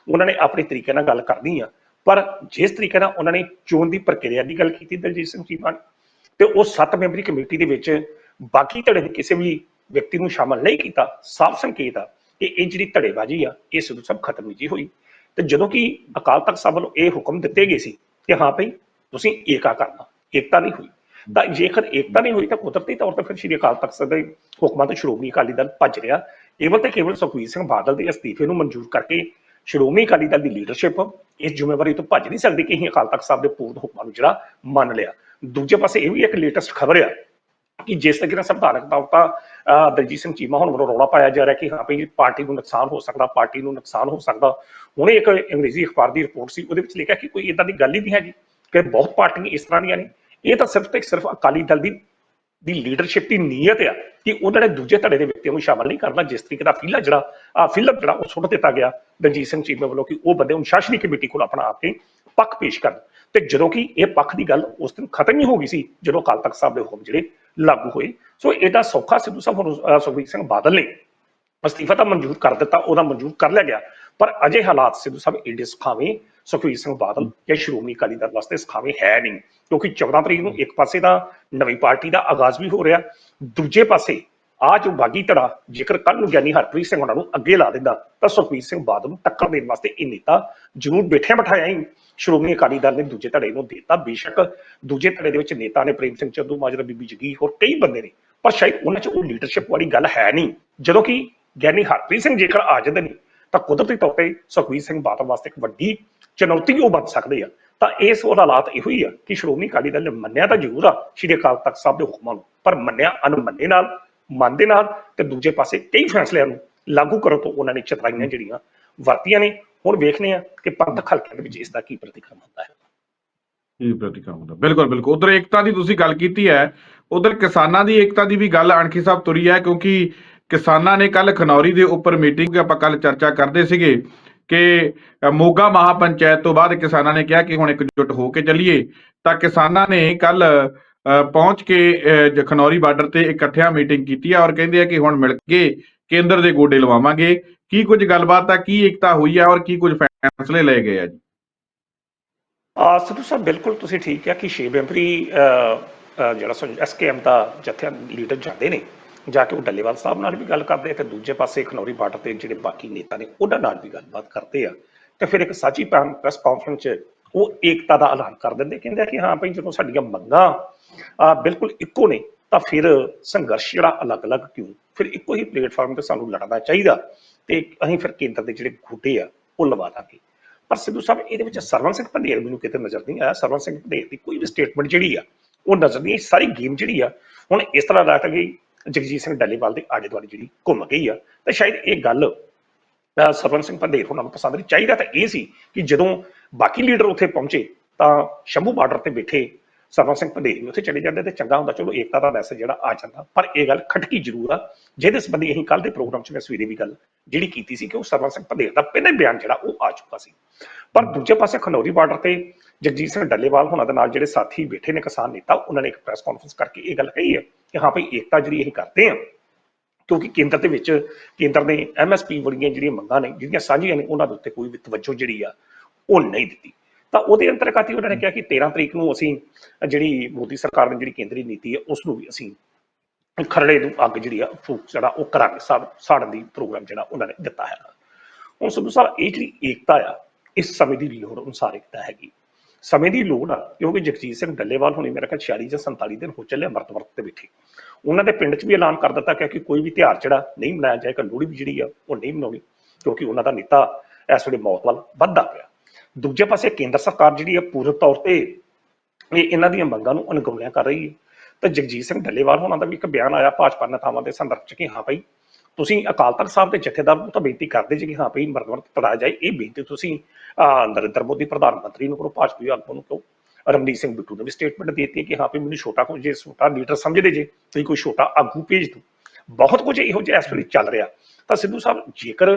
ਉਹਨਾਂ ਨੇ ਆਪਣੇ ਤਰੀਕੇ ਨਾਲ ਗੱਲ ਕਰਨੀ ਆ। ਪਰ ਜਿਸ ਤਰੀਕੇ ਨਾਲ ਉਹਨਾਂ ਨੇ ਚੋਣ ਦੀ ਪ੍ਰਕਿਰਿਆ ਦੀ ਗੱਲ ਕੀਤੀ ਦਲਜੀਤ ਸਿੰਘ ਚੀਮਾ ਤੇ ਉਹ ਸੱਤ ਮੈਂਬਰੀ ਕਮੇਟੀ ਦੇ ਵਿੱਚ ਬਾਕੀ ਧੜੇ ਦੇ ਕਿਸੇ ਵੀ ਵਿਅਕਤੀ ਨੂੰ ਸ਼ਾਮਲ ਨਹੀਂ ਕੀਤਾ, ਸਾਫ਼ ਸੰਕੇਤ ਆ ਕਿ ਇਹ ਜਿਹੜੀ ਧੜੇਬਾਜ਼ੀ ਆ, ਇਹ ਸਿੱਧੂ ਸਾਹਿਬ ਖਤਮ ਨਹੀਂ ਜੀ ਹੋਈ। ਤੇ ਜਦੋਂ ਕਿ ਅਕਾਲ ਤਖਤ ਸਾਹਿਬ ਵੱਲੋਂ ਇਹ ਹੁਕਮ ਦਿੱਤੇ ਗਏ ਸੀ ਕਿ ਹਾਂ ਭਈ ਤੁਸੀਂ ਏਕਾ ਕਰਨਾ, ਏਕਤਾ ਨਹੀਂ ਹੋਈ। ਤਾਂ ਜੇਕਰ ਏਕਤਾ ਨਹੀਂ ਹੋਈ ਤਾਂ ਕੁਦਰਤੀ ਤੌਰ ਤੇ ਫਿਰ ਸ਼੍ਰੀ ਅਕਾਲ ਤਖਤ ਸਾਹਿਬ ਦੇ ਹੁਕਮਾਂ ਤੋਂ ਸ਼੍ਰੋਮਣੀ ਅਕਾਲੀ ਦਲ ਭੱਜ ਰਿਹਾ। ਕੇਵਲ ਤੇ ਕੇਵਲ ਸੁਖਬੀਰ ਸਿੰਘ ਬਾਦਲ ਦੇ ਅਸਤੀਫੇ ਨੂੰ ਮਨਜ਼ੂਰ ਕਰਕੇ ਸ਼੍ਰੋਮਣੀ ਅਕਾਲੀ ਦਲ ਦੀ ਲੀਡਰਸ਼ਿਪ ਇਸ ਜ਼ਿੰਮੇਵਾਰੀ ਤੋਂ ਭੱਜ ਨਹੀਂ ਸਕਦੀ ਕਿ ਅਸੀਂ ਅਕਾਲ ਤਖਤ ਸਾਹਿਬ ਦੇ ਪੂਰਨ ਹੁਕਮਾਂ ਨੂੰ ਜਿਹੜਾ ਮੰਨ ਲਿਆ। ਦੂਜੇ ਪਾਸੇ ਇਹ ਵੀ ਇੱਕ ਲੇਟੈਸਟ ਖਬਰ ਆ ਕਿ ਜਿਸ ਤਰੀਕੇ ਨਾਲ ਸੰਵਿਧਾਨਕ ਤੌਰ ਤਾਂ ਅਹ, ਦਲਜੀਤ ਸਿੰਘ ਚੀਮਾ ਹੁਣ ਵੱਲੋਂ ਰੌਲਾ ਪਾਇਆ ਜਾ ਰਿਹਾ ਕਿ ਹਾਂ ਵੀ ਪਾਰਟੀ ਨੂੰ ਨੁਕਸਾਨ ਹੋ ਸਕਦਾ ਪਾਰਟੀ ਨੂੰ ਨੁਕਸਾਨ ਹੋ ਸਕਦਾ। ਹੁਣੇ ਇੱਕ ਅੰਗਰੇਜ਼ੀ ਅਖਬਾਰ ਦੀ ਰਿਪੋਰਟ ਸੀ ਉਹਦੇ ਵਿੱਚ ਲਿਖਿਆ ਕਿ ਕੋਈ ਇਦਾਂ ਦੀ ਗੱਲ ਹੀ ਨਹੀਂ ਹੈਗੀ ਕਿ ਬਹੁਤ ਪਾਰਟੀਆਂ ਇਸ ਤਰ੍ਹਾਂ ਦੀਆਂ ਨੇ। ਇਹ ਤਾਂ ਸਿਰਫ ਤੇ ਸਿਰਫ ਅਕਾਲੀ ਦਲ ਦੀ ਦੀ ਲੀਡਰਸ਼ਿਪ ਦੀ ਨੀਅਤ ਆ ਕਿ ਉਹਨਾਂ ਨੇ ਦੂਜੇ ਧੜੇ ਦੇ ਵਿਅਕਤੀਆਂ ਨੂੰ ਸ਼ਾਮਲ ਨਹੀਂ ਕਰਨਾ ਜਿਸ ਤਰੀਕੇ ਦਾ ਫਿਲਾ ਜਿਹੜਾ ਆ ਫਿਲਮ ਜਿਹੜਾ ਉਹ ਸੁੱਟ ਦਿੱਤਾ ਗਿਆ ਦਲਜੀਤ ਸਿੰਘ ਚੀਮਾ ਵੱਲੋਂ ਕਿ ਉਹ ਬੰਦੇ ਅਨੁਸ਼ਾਸਨੀ ਕਮੇਟੀ ਕੋਲ ਆਪਣਾ ਆਪ ਕੇ ਪੱਖ ਪੇਸ਼ ਕਰਨ। ਤੇ ਜਦੋਂ ਕਿ ਇਹ ਪੱਖ ਦੀ ਗੱਲ ਉਸ ਦਿਨ ਖਤਮ ਹੀ ਹੋ ਗਈ ਸੀ ਜਦੋਂ ਅਕਾਲ ਤਖਤ ਸਾਹਿਬ ਦੇ ਹੁਕਮ ਜਿਹੜੇ ਲਾਗੂ ਹੋਏ। ਸੋ ਇਹਦਾ ਸੌਖਾ ਸਿੱਧੂ ਸਾਹਿਬ ਹੁਣ ਸੁਖਬੀਰ ਸਿੰਘ ਬਾਦਲ ਨੇ ਅਸਤੀਫਾ ਤਾਂ ਮਨਜ਼ੂਰ ਕਰ ਦਿੱਤਾ, ਉਹਦਾ ਮਨਜ਼ੂਰ ਕਰ ਲਿਆ ਗਿਆ। ਪਰ ਅਜੇ ਹਾਲਾਤ ਸਿੱਧੂ ਸਾਹਿਬ ਏਡੇ ਸੁਖਾਵੇਂ, ਸੁਖਬੀਰ ਸਿੰਘ ਬਾਦਲ ਜਾਂ ਸ਼੍ਰੋਮਣੀ ਅਕਾਲੀ ਦਲ ਵਾਸਤੇ ਸੁਖਾਵੇਂ ਹੈ ਨਹੀਂ। ਕਿਉਂਕਿ 14 ਤਰੀਕ ਨੂੰ ਇੱਕ ਪਾਸੇ ਦਾ ਨਵੀਂ ਪਾਰਟੀ ਦਾ ਆਗਾਜ਼ ਵੀ ਹੋ ਰਿਹਾ, ਦੂਜੇ ਪਾਸੇ ਆ ਜੋ ਬਾਗੀ ਧੜਾ, ਜੇਕਰ ਕੱਲ ਨੂੰ ਗਿਆਨੀ ਹਰਪ੍ਰੀਤ ਸਿੰਘ ਉਹਨਾਂ ਨੂੰ ਅੱਗੇ ਲਾ ਦਿੰਦਾ, ਤਾਂ ਸੁਖਬੀਰ ਸਿੰਘ ਬਾਦਲ ਨੂੰ ਟੱਕਰ ਦੇਣ ਵਾਸਤੇ ਇਹ ਨੇਤਾ ਜ਼ਰੂਰ ਬੈਠਿਆ ਬਿਠਾਇਆ ਹੀ ਸ਼੍ਰੋਮਣੀ ਅਕਾਲੀ ਦਲ ਨੇ ਦੂਜੇ ਧੜੇ ਨੂੰ ਦਿੱਤਾ। ਬੇਸ਼ੱਕ ਦੂਜੇ ਧੜੇ ਦੇ ਵਿੱਚ ਨੇਤਾ ਨੇ ਪ੍ਰੇਮ ਸਿੰਘ ਚੰਦੂ, ਮਾਜਰਾ ਬੀਬੀ ਜਗੀ ਹੋਰ ਕਈ ਬੰਦੇ ਨੇ, ਪਰ ਸ਼ਾਇਦ ਉਹਨਾਂ 'ਚ ਉਹ ਲੀਡਰਸ਼ਿਪ ਵਾਲੀ ਗੱਲ ਹੈ ਨਹੀਂ। ਜਦੋਂ ਕਿ ਗਿਆਨੀ ਹਰਪ੍ਰੀਤ ਸਿੰਘ ਜੇਕਰ ਆ ਜਾਂਦੇ ਨੇ, ਤਾਂ ਕੁਦਰਤੀ ਤੌਰ ਤੇ ਸੁਖਬੀਰ ਸਿੰਘ ਬਾਦਲ ਵਾਸਤੇ ਇੱਕ ਵੱਡੀ ਚੁਣੌਤੀ ਉਹ ਬਣ ਸਕਦੇ ਆ। ਤਾਂ ਇਸ ਉਹ ਹਾਲਾਤ ਇਹੋ ਹੀ ਆ ਕਿ ਸ਼੍ਰੋਮਣੀ ਅਕਾਲੀ ਦਲ ਨੇ ਮੰਨਿਆ ਤਾਂ ਜ਼ਰੂਰ ਆ, ਸ਼੍ਰੀ ਅਕਾਲ ਤਖਤ ਸਾਹਿਬ ਦੇ ਹੁਕਮਾਂ ਨੂੰ, ਪਰ ਮੰਨਿਆ ਅਨਮੰਨੇ ਨਾਲ ਮਨ ਨਾਲ ਤੇ ਦੂਜੇ ਪਾਸੇ ਕਈ ਫੈਸਲਿਆਂ ਨੂੰ ਲਾਗੂ ਕਰਨ ਤੋਂ ਉਹਨਾਂ ਨੇ ਚਤਰਾਈਆਂ ਜਿਹੜੀਆਂ ਵਰਤੀਆਂ ਨੇ ਹੁਣ ਵੇਖਨੇ ਆ ਕਿ ਪੰਥ ਹਲਕਿਆਂ ਦੇ ਵਿੱਚ ਇਸ ਦਾ ਕੀ ਪ੍ਰਤੀਕਰਮ ਹੁੰਦਾ ਹੈ। ਇਹ ਪ੍ਰਤੀਕਰਮ ਹੁੰਦਾ? ਬਿਲਕੁਲ ਬਿਲਕੁਲ। ਉਧਰ ਏਕਤਾ ਦੀ ਤੁਸੀਂ ਗੱਲ ਕੀਤੀ ਹੈ ਉਧਰ ਕਿਸਾਨਾਂ ਦੀ ਏਕਤਾ ਦੀ ਵੀ ਗੱਲ ਅਣਖੀ ਸਾਹਿਬ ਤੁਰੀ ਹੈ ਕਿਉਂਕਿ ਕਿਸਾਨਾਂ ਨੇ ਕੱਲ ਖਨੌਰੀ ਦੇ ਉੱਪਰ ਮੀਟਿੰਗ ਆਪਾਂ ਕੱਲ ਚਰਚਾ ਕਰਦੇ ਸੀਗੇ ਕਿ ਅ, ਮੋਗਾ ਮਹਾਪੰਚਾਇਤ ਤੋਂ ਬਾਅਦ ਕਿਸਾਨਾਂ ਨੇ ਕਿਹਾ ਕਿ ਹੁਣ ਇਕਜੁੱਟ ਹੋ ਕੇ ਚੱਲੀਏ ਤਾਂ ਕਿਸਾਨਾਂ ਨੇ ਕੱਲ ਪਹੁੰਚ ਕੇ ਅ, ਖਨੌਰੀ ਬਾਰਡਰ ਤੇ ਇਕੱਠਿਆਂ ਮੀਟਿੰਗ ਕੀਤੀ ਹੈ ਔਰ ਕਹਿੰਦੇ ਆ ਕਿ ਹੁਣ ਮਿਲ ਕੇ ਕੇਂਦਰ ਦੇ ਗੋਡੇ ਲਵਾਵਾਂਗੇ। ਕੀ ਕੁਝ ਗੱਲਬਾਤ ਆ ਕੀ ਏਕਤਾ ਹੋਈ ਹੈ ਔਰ ਕੀ ਕੁਝ ਫੈਸਲੇ ਲਏ ਗਏ ਆ ਜੀ? ਆ ਸਿੱਧੂ ਸਾਹਿਬ ਬਿਲਕੁਲ ਤੁਸੀਂ ਠੀਕ ਕਿਹਾ ਕਿ ਛੇ ਮੈਂਬਰੀ ਅਹ, ਅਹ, ਐਸਕੇਐਮ ਦਾ ਜਥਿਆ ਲੀਡਰ ਜਾਂਦੇ ਨੇ ਜਾ ਕੇ ਉਹ ਡੱਲੇਵਾਲ ਸਾਹਿਬ ਨਾਲ ਵੀ ਗੱਲ ਕਰਦੇ ਆ ਤੇ ਦੂਜੇ ਪਾਸੇ ਖਨੌਰੀ ਬਾਰਡਰ ਤੇ ਜਿਹੜੇ ਬਾਕੀ ਨੇਤਾ ਨੇ ਉਹਨਾਂ ਨਾਲ ਵੀ ਗੱਲਬਾਤ ਕਰਦੇ ਆ। ਤੇ ਫਿਰ ਇੱਕ ਸਾਂਝੀ ਪ੍ਰੈਸ ਕਾਨਫਰੰਸ 'ਚ ਉਹ ਏਕਤਾ ਦਾ ਐਲਾਨ ਕਰ ਦਿੰਦੇ। ਕਹਿੰਦੇ ਆ ਕਿ ਹਾਂ ਭਾਈ ਜਦੋਂ ਸਾਡੀਆਂ ਮੰਗਾਂ ਬਿਲਕੁਲ ਇੱਕੋ ਨੇ, ਤਾਂ ਫਿਰ ਸੰਘਰਸ਼ ਜਿਹੜਾ ਅਲੱਗ-ਅਲੱਗ ਕਿਉਂ? ਫਿਰ ਇੱਕੋ ਹੀ ਪਲੇਟਫਾਰਮ ਤੇ ਸਾਨੂੰ ਲੜਨਾ ਚਾਹੀਦਾ ਤੇ ਅਸੀਂ ਫਿਰ ਕੇਂਦਰ ਦੇ ਜਿਹੜੇ ਗੋਡੇ ਆ, ਉਹ ਲਵਾ ਦਾਂਗੇ। ਪਰ ਸਿੱਧੂ ਸਾਹਿਬ, ਇਹਦੇ ਵਿੱਚ ਸਰਵਨ ਸਿੰਘ ਪੰਧੇਰ ਮੈਨੂੰ ਕਿਤੇ ਨਜ਼ਰ ਨਹੀਂ ਆਇਆ। ਸਰਵਨ ਸਿੰਘ ਪੰਧੇਰ ਦੀ ਕੋਈ ਵੀ ਸਟੇਟਮੈਂਟ ਜਿਹੜੀ ਆ, ਉਹ ਨਜ਼ਰ ਨਹੀਂ ਸਾਰੀ ਗੇਮ ਜਿਹੜੀ ਆ, ਹੁਣ ਇਸ ਤਰ੍ਹਾਂ ਲੱਗ ਗਈ, ਜਗਜੀਤ ਸਿੰਘ ਡੱਲੇਵਾਲ ਦੇ ਆਲੇ ਦੁਆਲੇ ਜਿਹੜੀ ਘੁੰਮ ਗਈ ਆ, ਤੇ ਸ਼ਾਇਦ ਇਹ ਗੱਲ ਅਹ ਸਰਵਨ ਸਿੰਘ ਪੰਧੇਰ ਨੂੰ ਪਸੰਦ ਨਹੀਂ। ਚਾਹੀਦਾ ਤਾਂ ਇਹ ਸੀ ਕਿ ਜਦੋਂ ਬਾਕੀ ਲੀਡਰ ਉੱਥੇ ਪਹੁੰਚੇ, ਤਾਂ ਸ਼ੰਭੂ ਬਾਰਡਰ ਤੇ ਬੈਠੇ ਸਰਵਨ ਸਿੰਘ ਪੰਧੇਰ ਵੀ ਉੱਥੇ ਚਲੇ ਜਾਂਦੇ ਤੇ ਚੰਗਾ ਹੁੰਦਾ, ਚਲੋ ਏਕਤਾ ਦਾ ਮੈਸੇਜ ਜਿਹੜਾ ਆ ਜਾਂਦਾ, ਪਰ ਇਹ ਗੱਲ ਖਟਕੀ ਜ਼ਰੂਰ ਆ, ਜਿਹਦੇ ਸੰਬੰਧੀ ਅਸੀਂ ਕੱਲ ਦੇ ਪ੍ਰੋਗਰਾਮ 'ਚ ਮੈਂ ਸਵੇਰੇ ਵੀ ਗੱਲ ਜਿਹੜੀ ਕੀਤੀ ਸੀ ਕਿ ਉਹ ਸਰਵਨ ਸਿੰਘ ਪੰਧੇਰ ਦਾ ਪਹਿਲੇ ਬਿਆਨ ਜਿਹੜਾ ਉਹ ਆ ਚੁੱਕਾ ਸੀ। ਪਰ ਦੂਜੇ ਪਾਸੇ ਖਨੌਰੀ ਬਾਰਡਰ ਤੇ ਜਗਜੀਤ ਸਿੰਘ ਡੱਲੇਵਾਲ ਹੋਣਾ ਦੇ ਨਾਲ ਜਿਹੜੇ ਸਾਥੀ ਬੈਠੇ ਨੇ ਕਿਸਾਨ ਨੇਤਾ, ਉਹਨਾਂ ਨੇ ਇੱਕ ਪ੍ਰੈਸ ਕਾਨਫਰੰਸ ਕਰਕੇ ਇਹ ਗੱਲ ਕਹੀ ਹੈ ਕਿ ਹਾਂ ਭਈ ਏਕਤਾ ਜਿਹੜੀ ਅਸੀਂ ਕਰਦੇ ਹਾਂ, ਕਿਉਂਕਿ ਕੇਂਦਰ ਦੇ ਵਿੱਚ ਕੇਂਦਰ ਨੇ ਐਮਐਸਪੀ ਵਰਗੀਆਂ ਜਿਹੜੀਆਂ ਮੰਗਾਂ ਨੇ, ਜਿਹੜੀਆਂ ਸਾਂਝੀਆਂ ਨੇ, ਉਹਨਾਂ ਦੇ ਉੱਤੇ ਕੋਈ ਵੀ ਤਵੱਜੋ ਜਿਹੜੀ ਆ, ਉਹ ਨਹੀਂ ਦਿੱਤੀ। ਤਾਂ ਉਹਦੇ ਅੰਤਰਗਤ ਹੀ ਉਹਨਾਂ ਨੇ ਕਿਹਾ ਕਿ 13 ਤਰੀਕ ਨੂੰ ਅਸੀਂ ਜਿਹੜੀ ਮੋਦੀ ਸਰਕਾਰ ਦੀ ਜਿਹੜੀ ਕੇਂਦਰੀ ਨੀਤੀ ਹੈ ਉਸ ਨੂੰ ਵੀ ਅਸੀਂ ਖਰੜੇ ਨੂੰ ਅੱਗ ਜਿਹੜੀ ਆ, ਫੂਕ ਜਿਹੜਾ ਉਹ ਕਰਾਂਗੇ ਸਾੜ ਸਾੜਨ ਦੀ ਪ੍ਰੋਗਰਾਮ ਜਿਹੜਾ ਉਹਨਾਂ ਨੇ ਦਿੱਤਾ ਹੈ। ਹੁਣ ਸਿੱਧੂ ਸਾਹਿਬ, ਇਹ ਜਿਹੜੀ ਏਕਤਾ ਆ, ਇਸ ਸਮੇਂ ਦੀ ਲੋੜ ਅਨੁਸਾਰ ਏਕਤਾ ਹੈਗੀ। ਸਮੇਂ ਦੀ ਲੋੜ ਆ, ਕਿਉਂਕਿ ਜਗਜੀਤ ਸਿੰਘ ਡੱਲੇਵਾਲ ਹੁਣੇ ਮੇਰਾ ਖਿਆਲ 46 ਜਾਂ 47 ਦਿਨ ਹੋ ਚੱਲੇ ਅੰਮ੍ਰਿਤ ਵਰਤ ਤੇ ਬੈਠੇ। ਉਹਨਾਂ ਦੇ ਪਿੰਡ 'ਚ ਵੀ ਐਲਾਨ ਕਰ ਦਿੱਤਾ ਗਿਆ ਕਿ ਕੋਈ ਵੀ ਤਿਉਹਾਰ ਜਿਹੜਾ ਨਹੀਂ ਮਨਾਇਆ ਜਾਏਗਾ ਲੋਹੜੀ ਵੀ ਜਿਹੜੀ ਆ, ਉਹ ਨਹੀਂ ਮਨਾਉਣੀ, ਕਿਉਂਕਿ ਉਹਨਾਂ ਦਾ ਨੇਤਾ ਇਸ ਵੇਲੇ ਮੌਤ ਵੱਲ ਵੱਧਦਾ ਪਿਆ। ਦੂਜੇ ਪਾਸੇ ਕੇਂਦਰ ਸਰਕਾਰ ਜਿਹੜੀ ਹੈ ਪੂਰੇ ਤੌਰ ਤੇ ਇਹ ਇਹਨਾਂ ਦੀਆਂ ਮੰਗਾਂ ਨੂੰ ਅਣਗੌਲਿਆਂ ਕਰ ਰਹੀ ਹੈ। ਤਾਂ ਜਗਜੀਤ ਸਿੰਘ ਡੱਲੇਵਾਲ ਹੋਣਾ ਦਾ ਵੀ ਇੱਕ ਬਿਆਨ ਆਇਆ ਭਾਜਪਾ ਨੇਤਾਵਾਂ ਦੇ ਸੰਦਰਭ 'ਚ ਕਿ ਹਾਂ ਭਾਈ, ਤੁਸੀਂ ਅਕਾਲ ਤਖਤ ਸਾਹਿਬ ਦੇ ਜਥੇਦਾਰ ਨੂੰ ਤਾਂ ਬੇਨਤੀ ਕਰਦੇ ਜੀ ਕਿ ਹਾਂ ਭਾਈ ਮਰਦਵਰ ਪੜਾਇਆ ਜਾਏ। ਇਹ ਬੇਨਤੀ ਤੁਸੀਂ ਨਰਿੰਦਰ ਮੋਦੀ, ਪ੍ਰਧਾਨ ਮੰਤਰੀ ਨੂੰ ਕਰੋ, ਭਾਜਪਾ ਆਗੂ ਨੂੰ ਕਹੋ ਰਮਨੀਤ ਸਿੰਘ ਬਿੱਟੂ ਨੇ ਵੀ ਸਟੇਟਮੈਂਟ ਦੇ ਦਿੱਤੀ ਹੈ ਕਿ ਹਾਂ ਭਾਈ ਮੈਨੂੰ ਛੋਟਾ ਕੋਈ ਜੇ ਛੋਟਾ ਲੀਡਰ ਸਮਝਦੇ ਜੇ, ਤੁਸੀਂ ਕੋਈ ਛੋਟਾ ਆਗੂ ਭੇਜ ਦਿਓ। ਬਹੁਤ ਕੁਝ ਇਹੋ ਜਿਹਾ ਇਸ ਵੇਲੇ ਚੱਲ ਰਿਹਾ। ਤਾਂ ਸਿੱਧੂ ਸਾਹਿਬ, ਜੇਕਰ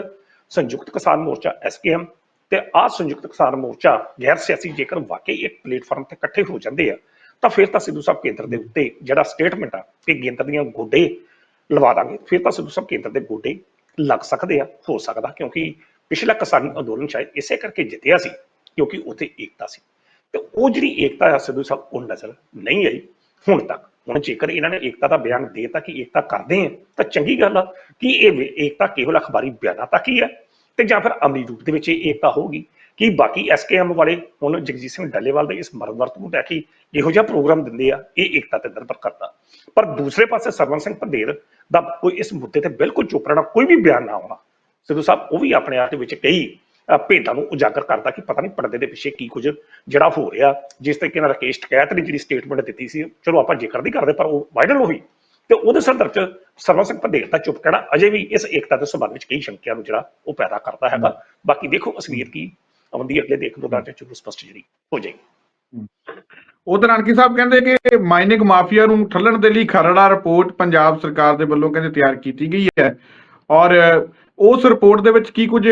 ਸੰਯੁਕਤ ਕਿਸਾਨ ਮੋਰਚਾ ਐਸਕੇਐਮ ਤੇ ਆਹ ਸੰਯੁਕਤ ਕਿਸਾਨ ਮੋਰਚਾ ਗੈਰ ਸਿਆਸੀ ਜੇਕਰ ਵਾਕਈ ਇੱਕ ਪਲੇਟਫਾਰਮ ਤੇ ਇਕੱਠੇ ਹੋ ਜਾਂਦੇ ਆ, ਤਾਂ ਫਿਰ ਤਾਂ ਸਿੱਧੂ ਸਾਹਿਬ ਕੇਂਦਰ ਦੇ ਉੱਤੇ ਜਿਹੜਾ ਸਟੇਟਮੈਂਟ ਆ, ਕਿ ਕੇਂਦਰ ਦੀਆਂ ਗੋਡੇ ਲਵਾ ਦਾਂਗੇ, ਫਿਰ ਤਾਂ ਸਿੱਧੂ ਸਾਹਿਬ ਕੇਂਦਰ ਦੇ ਗੋਡੇ ਲੱਗ ਸਕਦੇ ਆ, ਹੋ ਸਕਦਾ, ਕਿਉਂਕਿ ਪਿਛਲਾ ਕਿਸਾਨੀ ਅੰਦੋਲਨ ਸ਼ਾਇਦ ਇਸੇ ਕਰਕੇ ਜਿੱਤਿਆ ਸੀ, ਕਿਉਂਕਿ ਉੱਥੇ ਏਕਤਾ ਸੀ। ਤੇ ਉਹ ਜਿਹੜੀ ਏਕਤਾ ਆ, ਸਿੱਧੂ ਸਾਹਿਬ, ਉਹ ਨਜ਼ਰ ਨਹੀਂ ਆਈ ਹੁਣ ਤੱਕ। ਹੁਣ ਜੇਕਰ ਇਹਨਾਂ ਨੇ ਏਕਤਾ ਦਾ ਬਿਆਨ ਦੇਤਾ ਕਿ ਏਕਤਾ ਕਰਦੇ ਆ, ਤਾਂ ਚੰਗੀ ਗੱਲ ਆ ਕਿ ਇਹ ਏਕਤਾ ਕੇਵਲ ਅਖਬਾਰੀ ਬਿਆਨਾਂ ਤੱਕ ਹੀ ਹੈ ਤੇ ਜਾਂ ਫਿਰ ਅਮਲੀ ਰੂਪ ਦੇ ਵਿੱਚ ਇਹ ਏਕਤਾ ਹੋਊਗੀ ਕਿ ਬਾਕੀ ਐਸਕੇਐਮ ਵਾਲੇ ਹੁਣ ਜਗਜੀਤ ਸਿੰਘ ਡੱਲੇਵਾਲ ਦੇ ਇਸ ਮਰਦਵਰਤ ਨੂੰ ਲੈ ਕੇ ਇਹੋ ਜਿਹਾ ਪ੍ਰੋਗਰਾਮ ਦਿੰਦੇ ਆ, ਇਹ ਏਕਤਾ ਤੇ ਨਿਰਭਰ ਕਰਦਾ। ਪਰ ਦੂਸਰੇ ਪਾਸੇ ਸਰਵਨ ਸਿੰਘ ਪੰਧੇਰ ਦਾ ਕੋਈ ਇਸ ਮੁੱਦੇ ਤੇ ਬਿਲਕੁਲ ਚੁੱਪ ਰਹਿਣਾ, ਕੋਈ ਵੀ ਬਿਆਨ ਨਾ ਆਉਣਾ ਸਿੱਧੂ ਸਾਹਿਬ ਉਹ ਵੀ ਆਪਣੇ ਆਪ ਦੇ ਵਿੱਚ ਕਈ ਭੇਦਾਂ ਨੂੰ ਉਜਾਗਰ ਕਰਦਾ ਕਿ ਪਤਾ ਨਹੀਂ ਪਰਦੇ ਦੇ ਪਿੱਛੇ ਕੀ ਕੁਝ ਜਿਹੜਾ ਹੋ ਰਿਹਾ, ਜਿਸ ਤਰੀਕੇ ਨਾਲ ਰਾਕੇਸ਼ ਟਕੈਤ ਨੇ ਜਿਹੜੀ ਸਟੇਟਮੈਂਟ ਦਿੱਤੀ ਸੀ, ਚਲੋ ਆਪਾਂ ਜ਼ਿਕਰ ਨਹੀਂ ਕਰਦੇ, ਪਰ ਉਹ ਵਾਇਰਲ ਹੋਈ ਤੇ ਉਹਦੇ ਸੰਦਰਭ ਚ ਸਰਵਨ ਸਿੰਘ ਪੰਧੇਰ ਚੁੱਪ ਕਹਿਣਾ ਅਜੇ ਵੀ ਇਸ ਏਕਤਾ ਦੇ ਸੰਬੰਧ ਵਿੱਚ ਕਈ ਸ਼ੰਕਿਆਂ ਨੂੰ ਜਿਹੜਾ ਉਹ ਪੈਦਾ ਕਰਦਾ ਹੈਗਾ। ਬਾਕੀ ਦੇਖੋ ਅਸਲੀਅਤ ਕੀ ਆਉਂਦੀ ਅਗਲੇ ਦੇਖ ਲੋ ਦਾ ਚ ਸਪਸ਼ਟ ਜਿਹੜੀ ਹੋ ਜਾਏਗੀ। ਉਧਰ ਅਣਖੀ ਸਾਹਿਬ ਕਹਿੰਦੇ ਕਿ ਮਾਈਨਿੰਗ ਮਾਫੀਆ ਨੂੰ ਠੱਲਣ ਦੇ ਲਈ ਖਰੜਾ ਰਿਪੋਰਟ ਪੰਜਾਬ ਸਰਕਾਰ ਦੇ ਵੱਲੋਂ ਕਹਿੰਦੇ ਤਿਆਰ ਕੀਤੀ ਗਈ ਹੈ। ਔਰ ਉਸ ਰਿਪੋਰਟ ਦੇ ਵਿੱਚ ਕੀ ਕੁਝ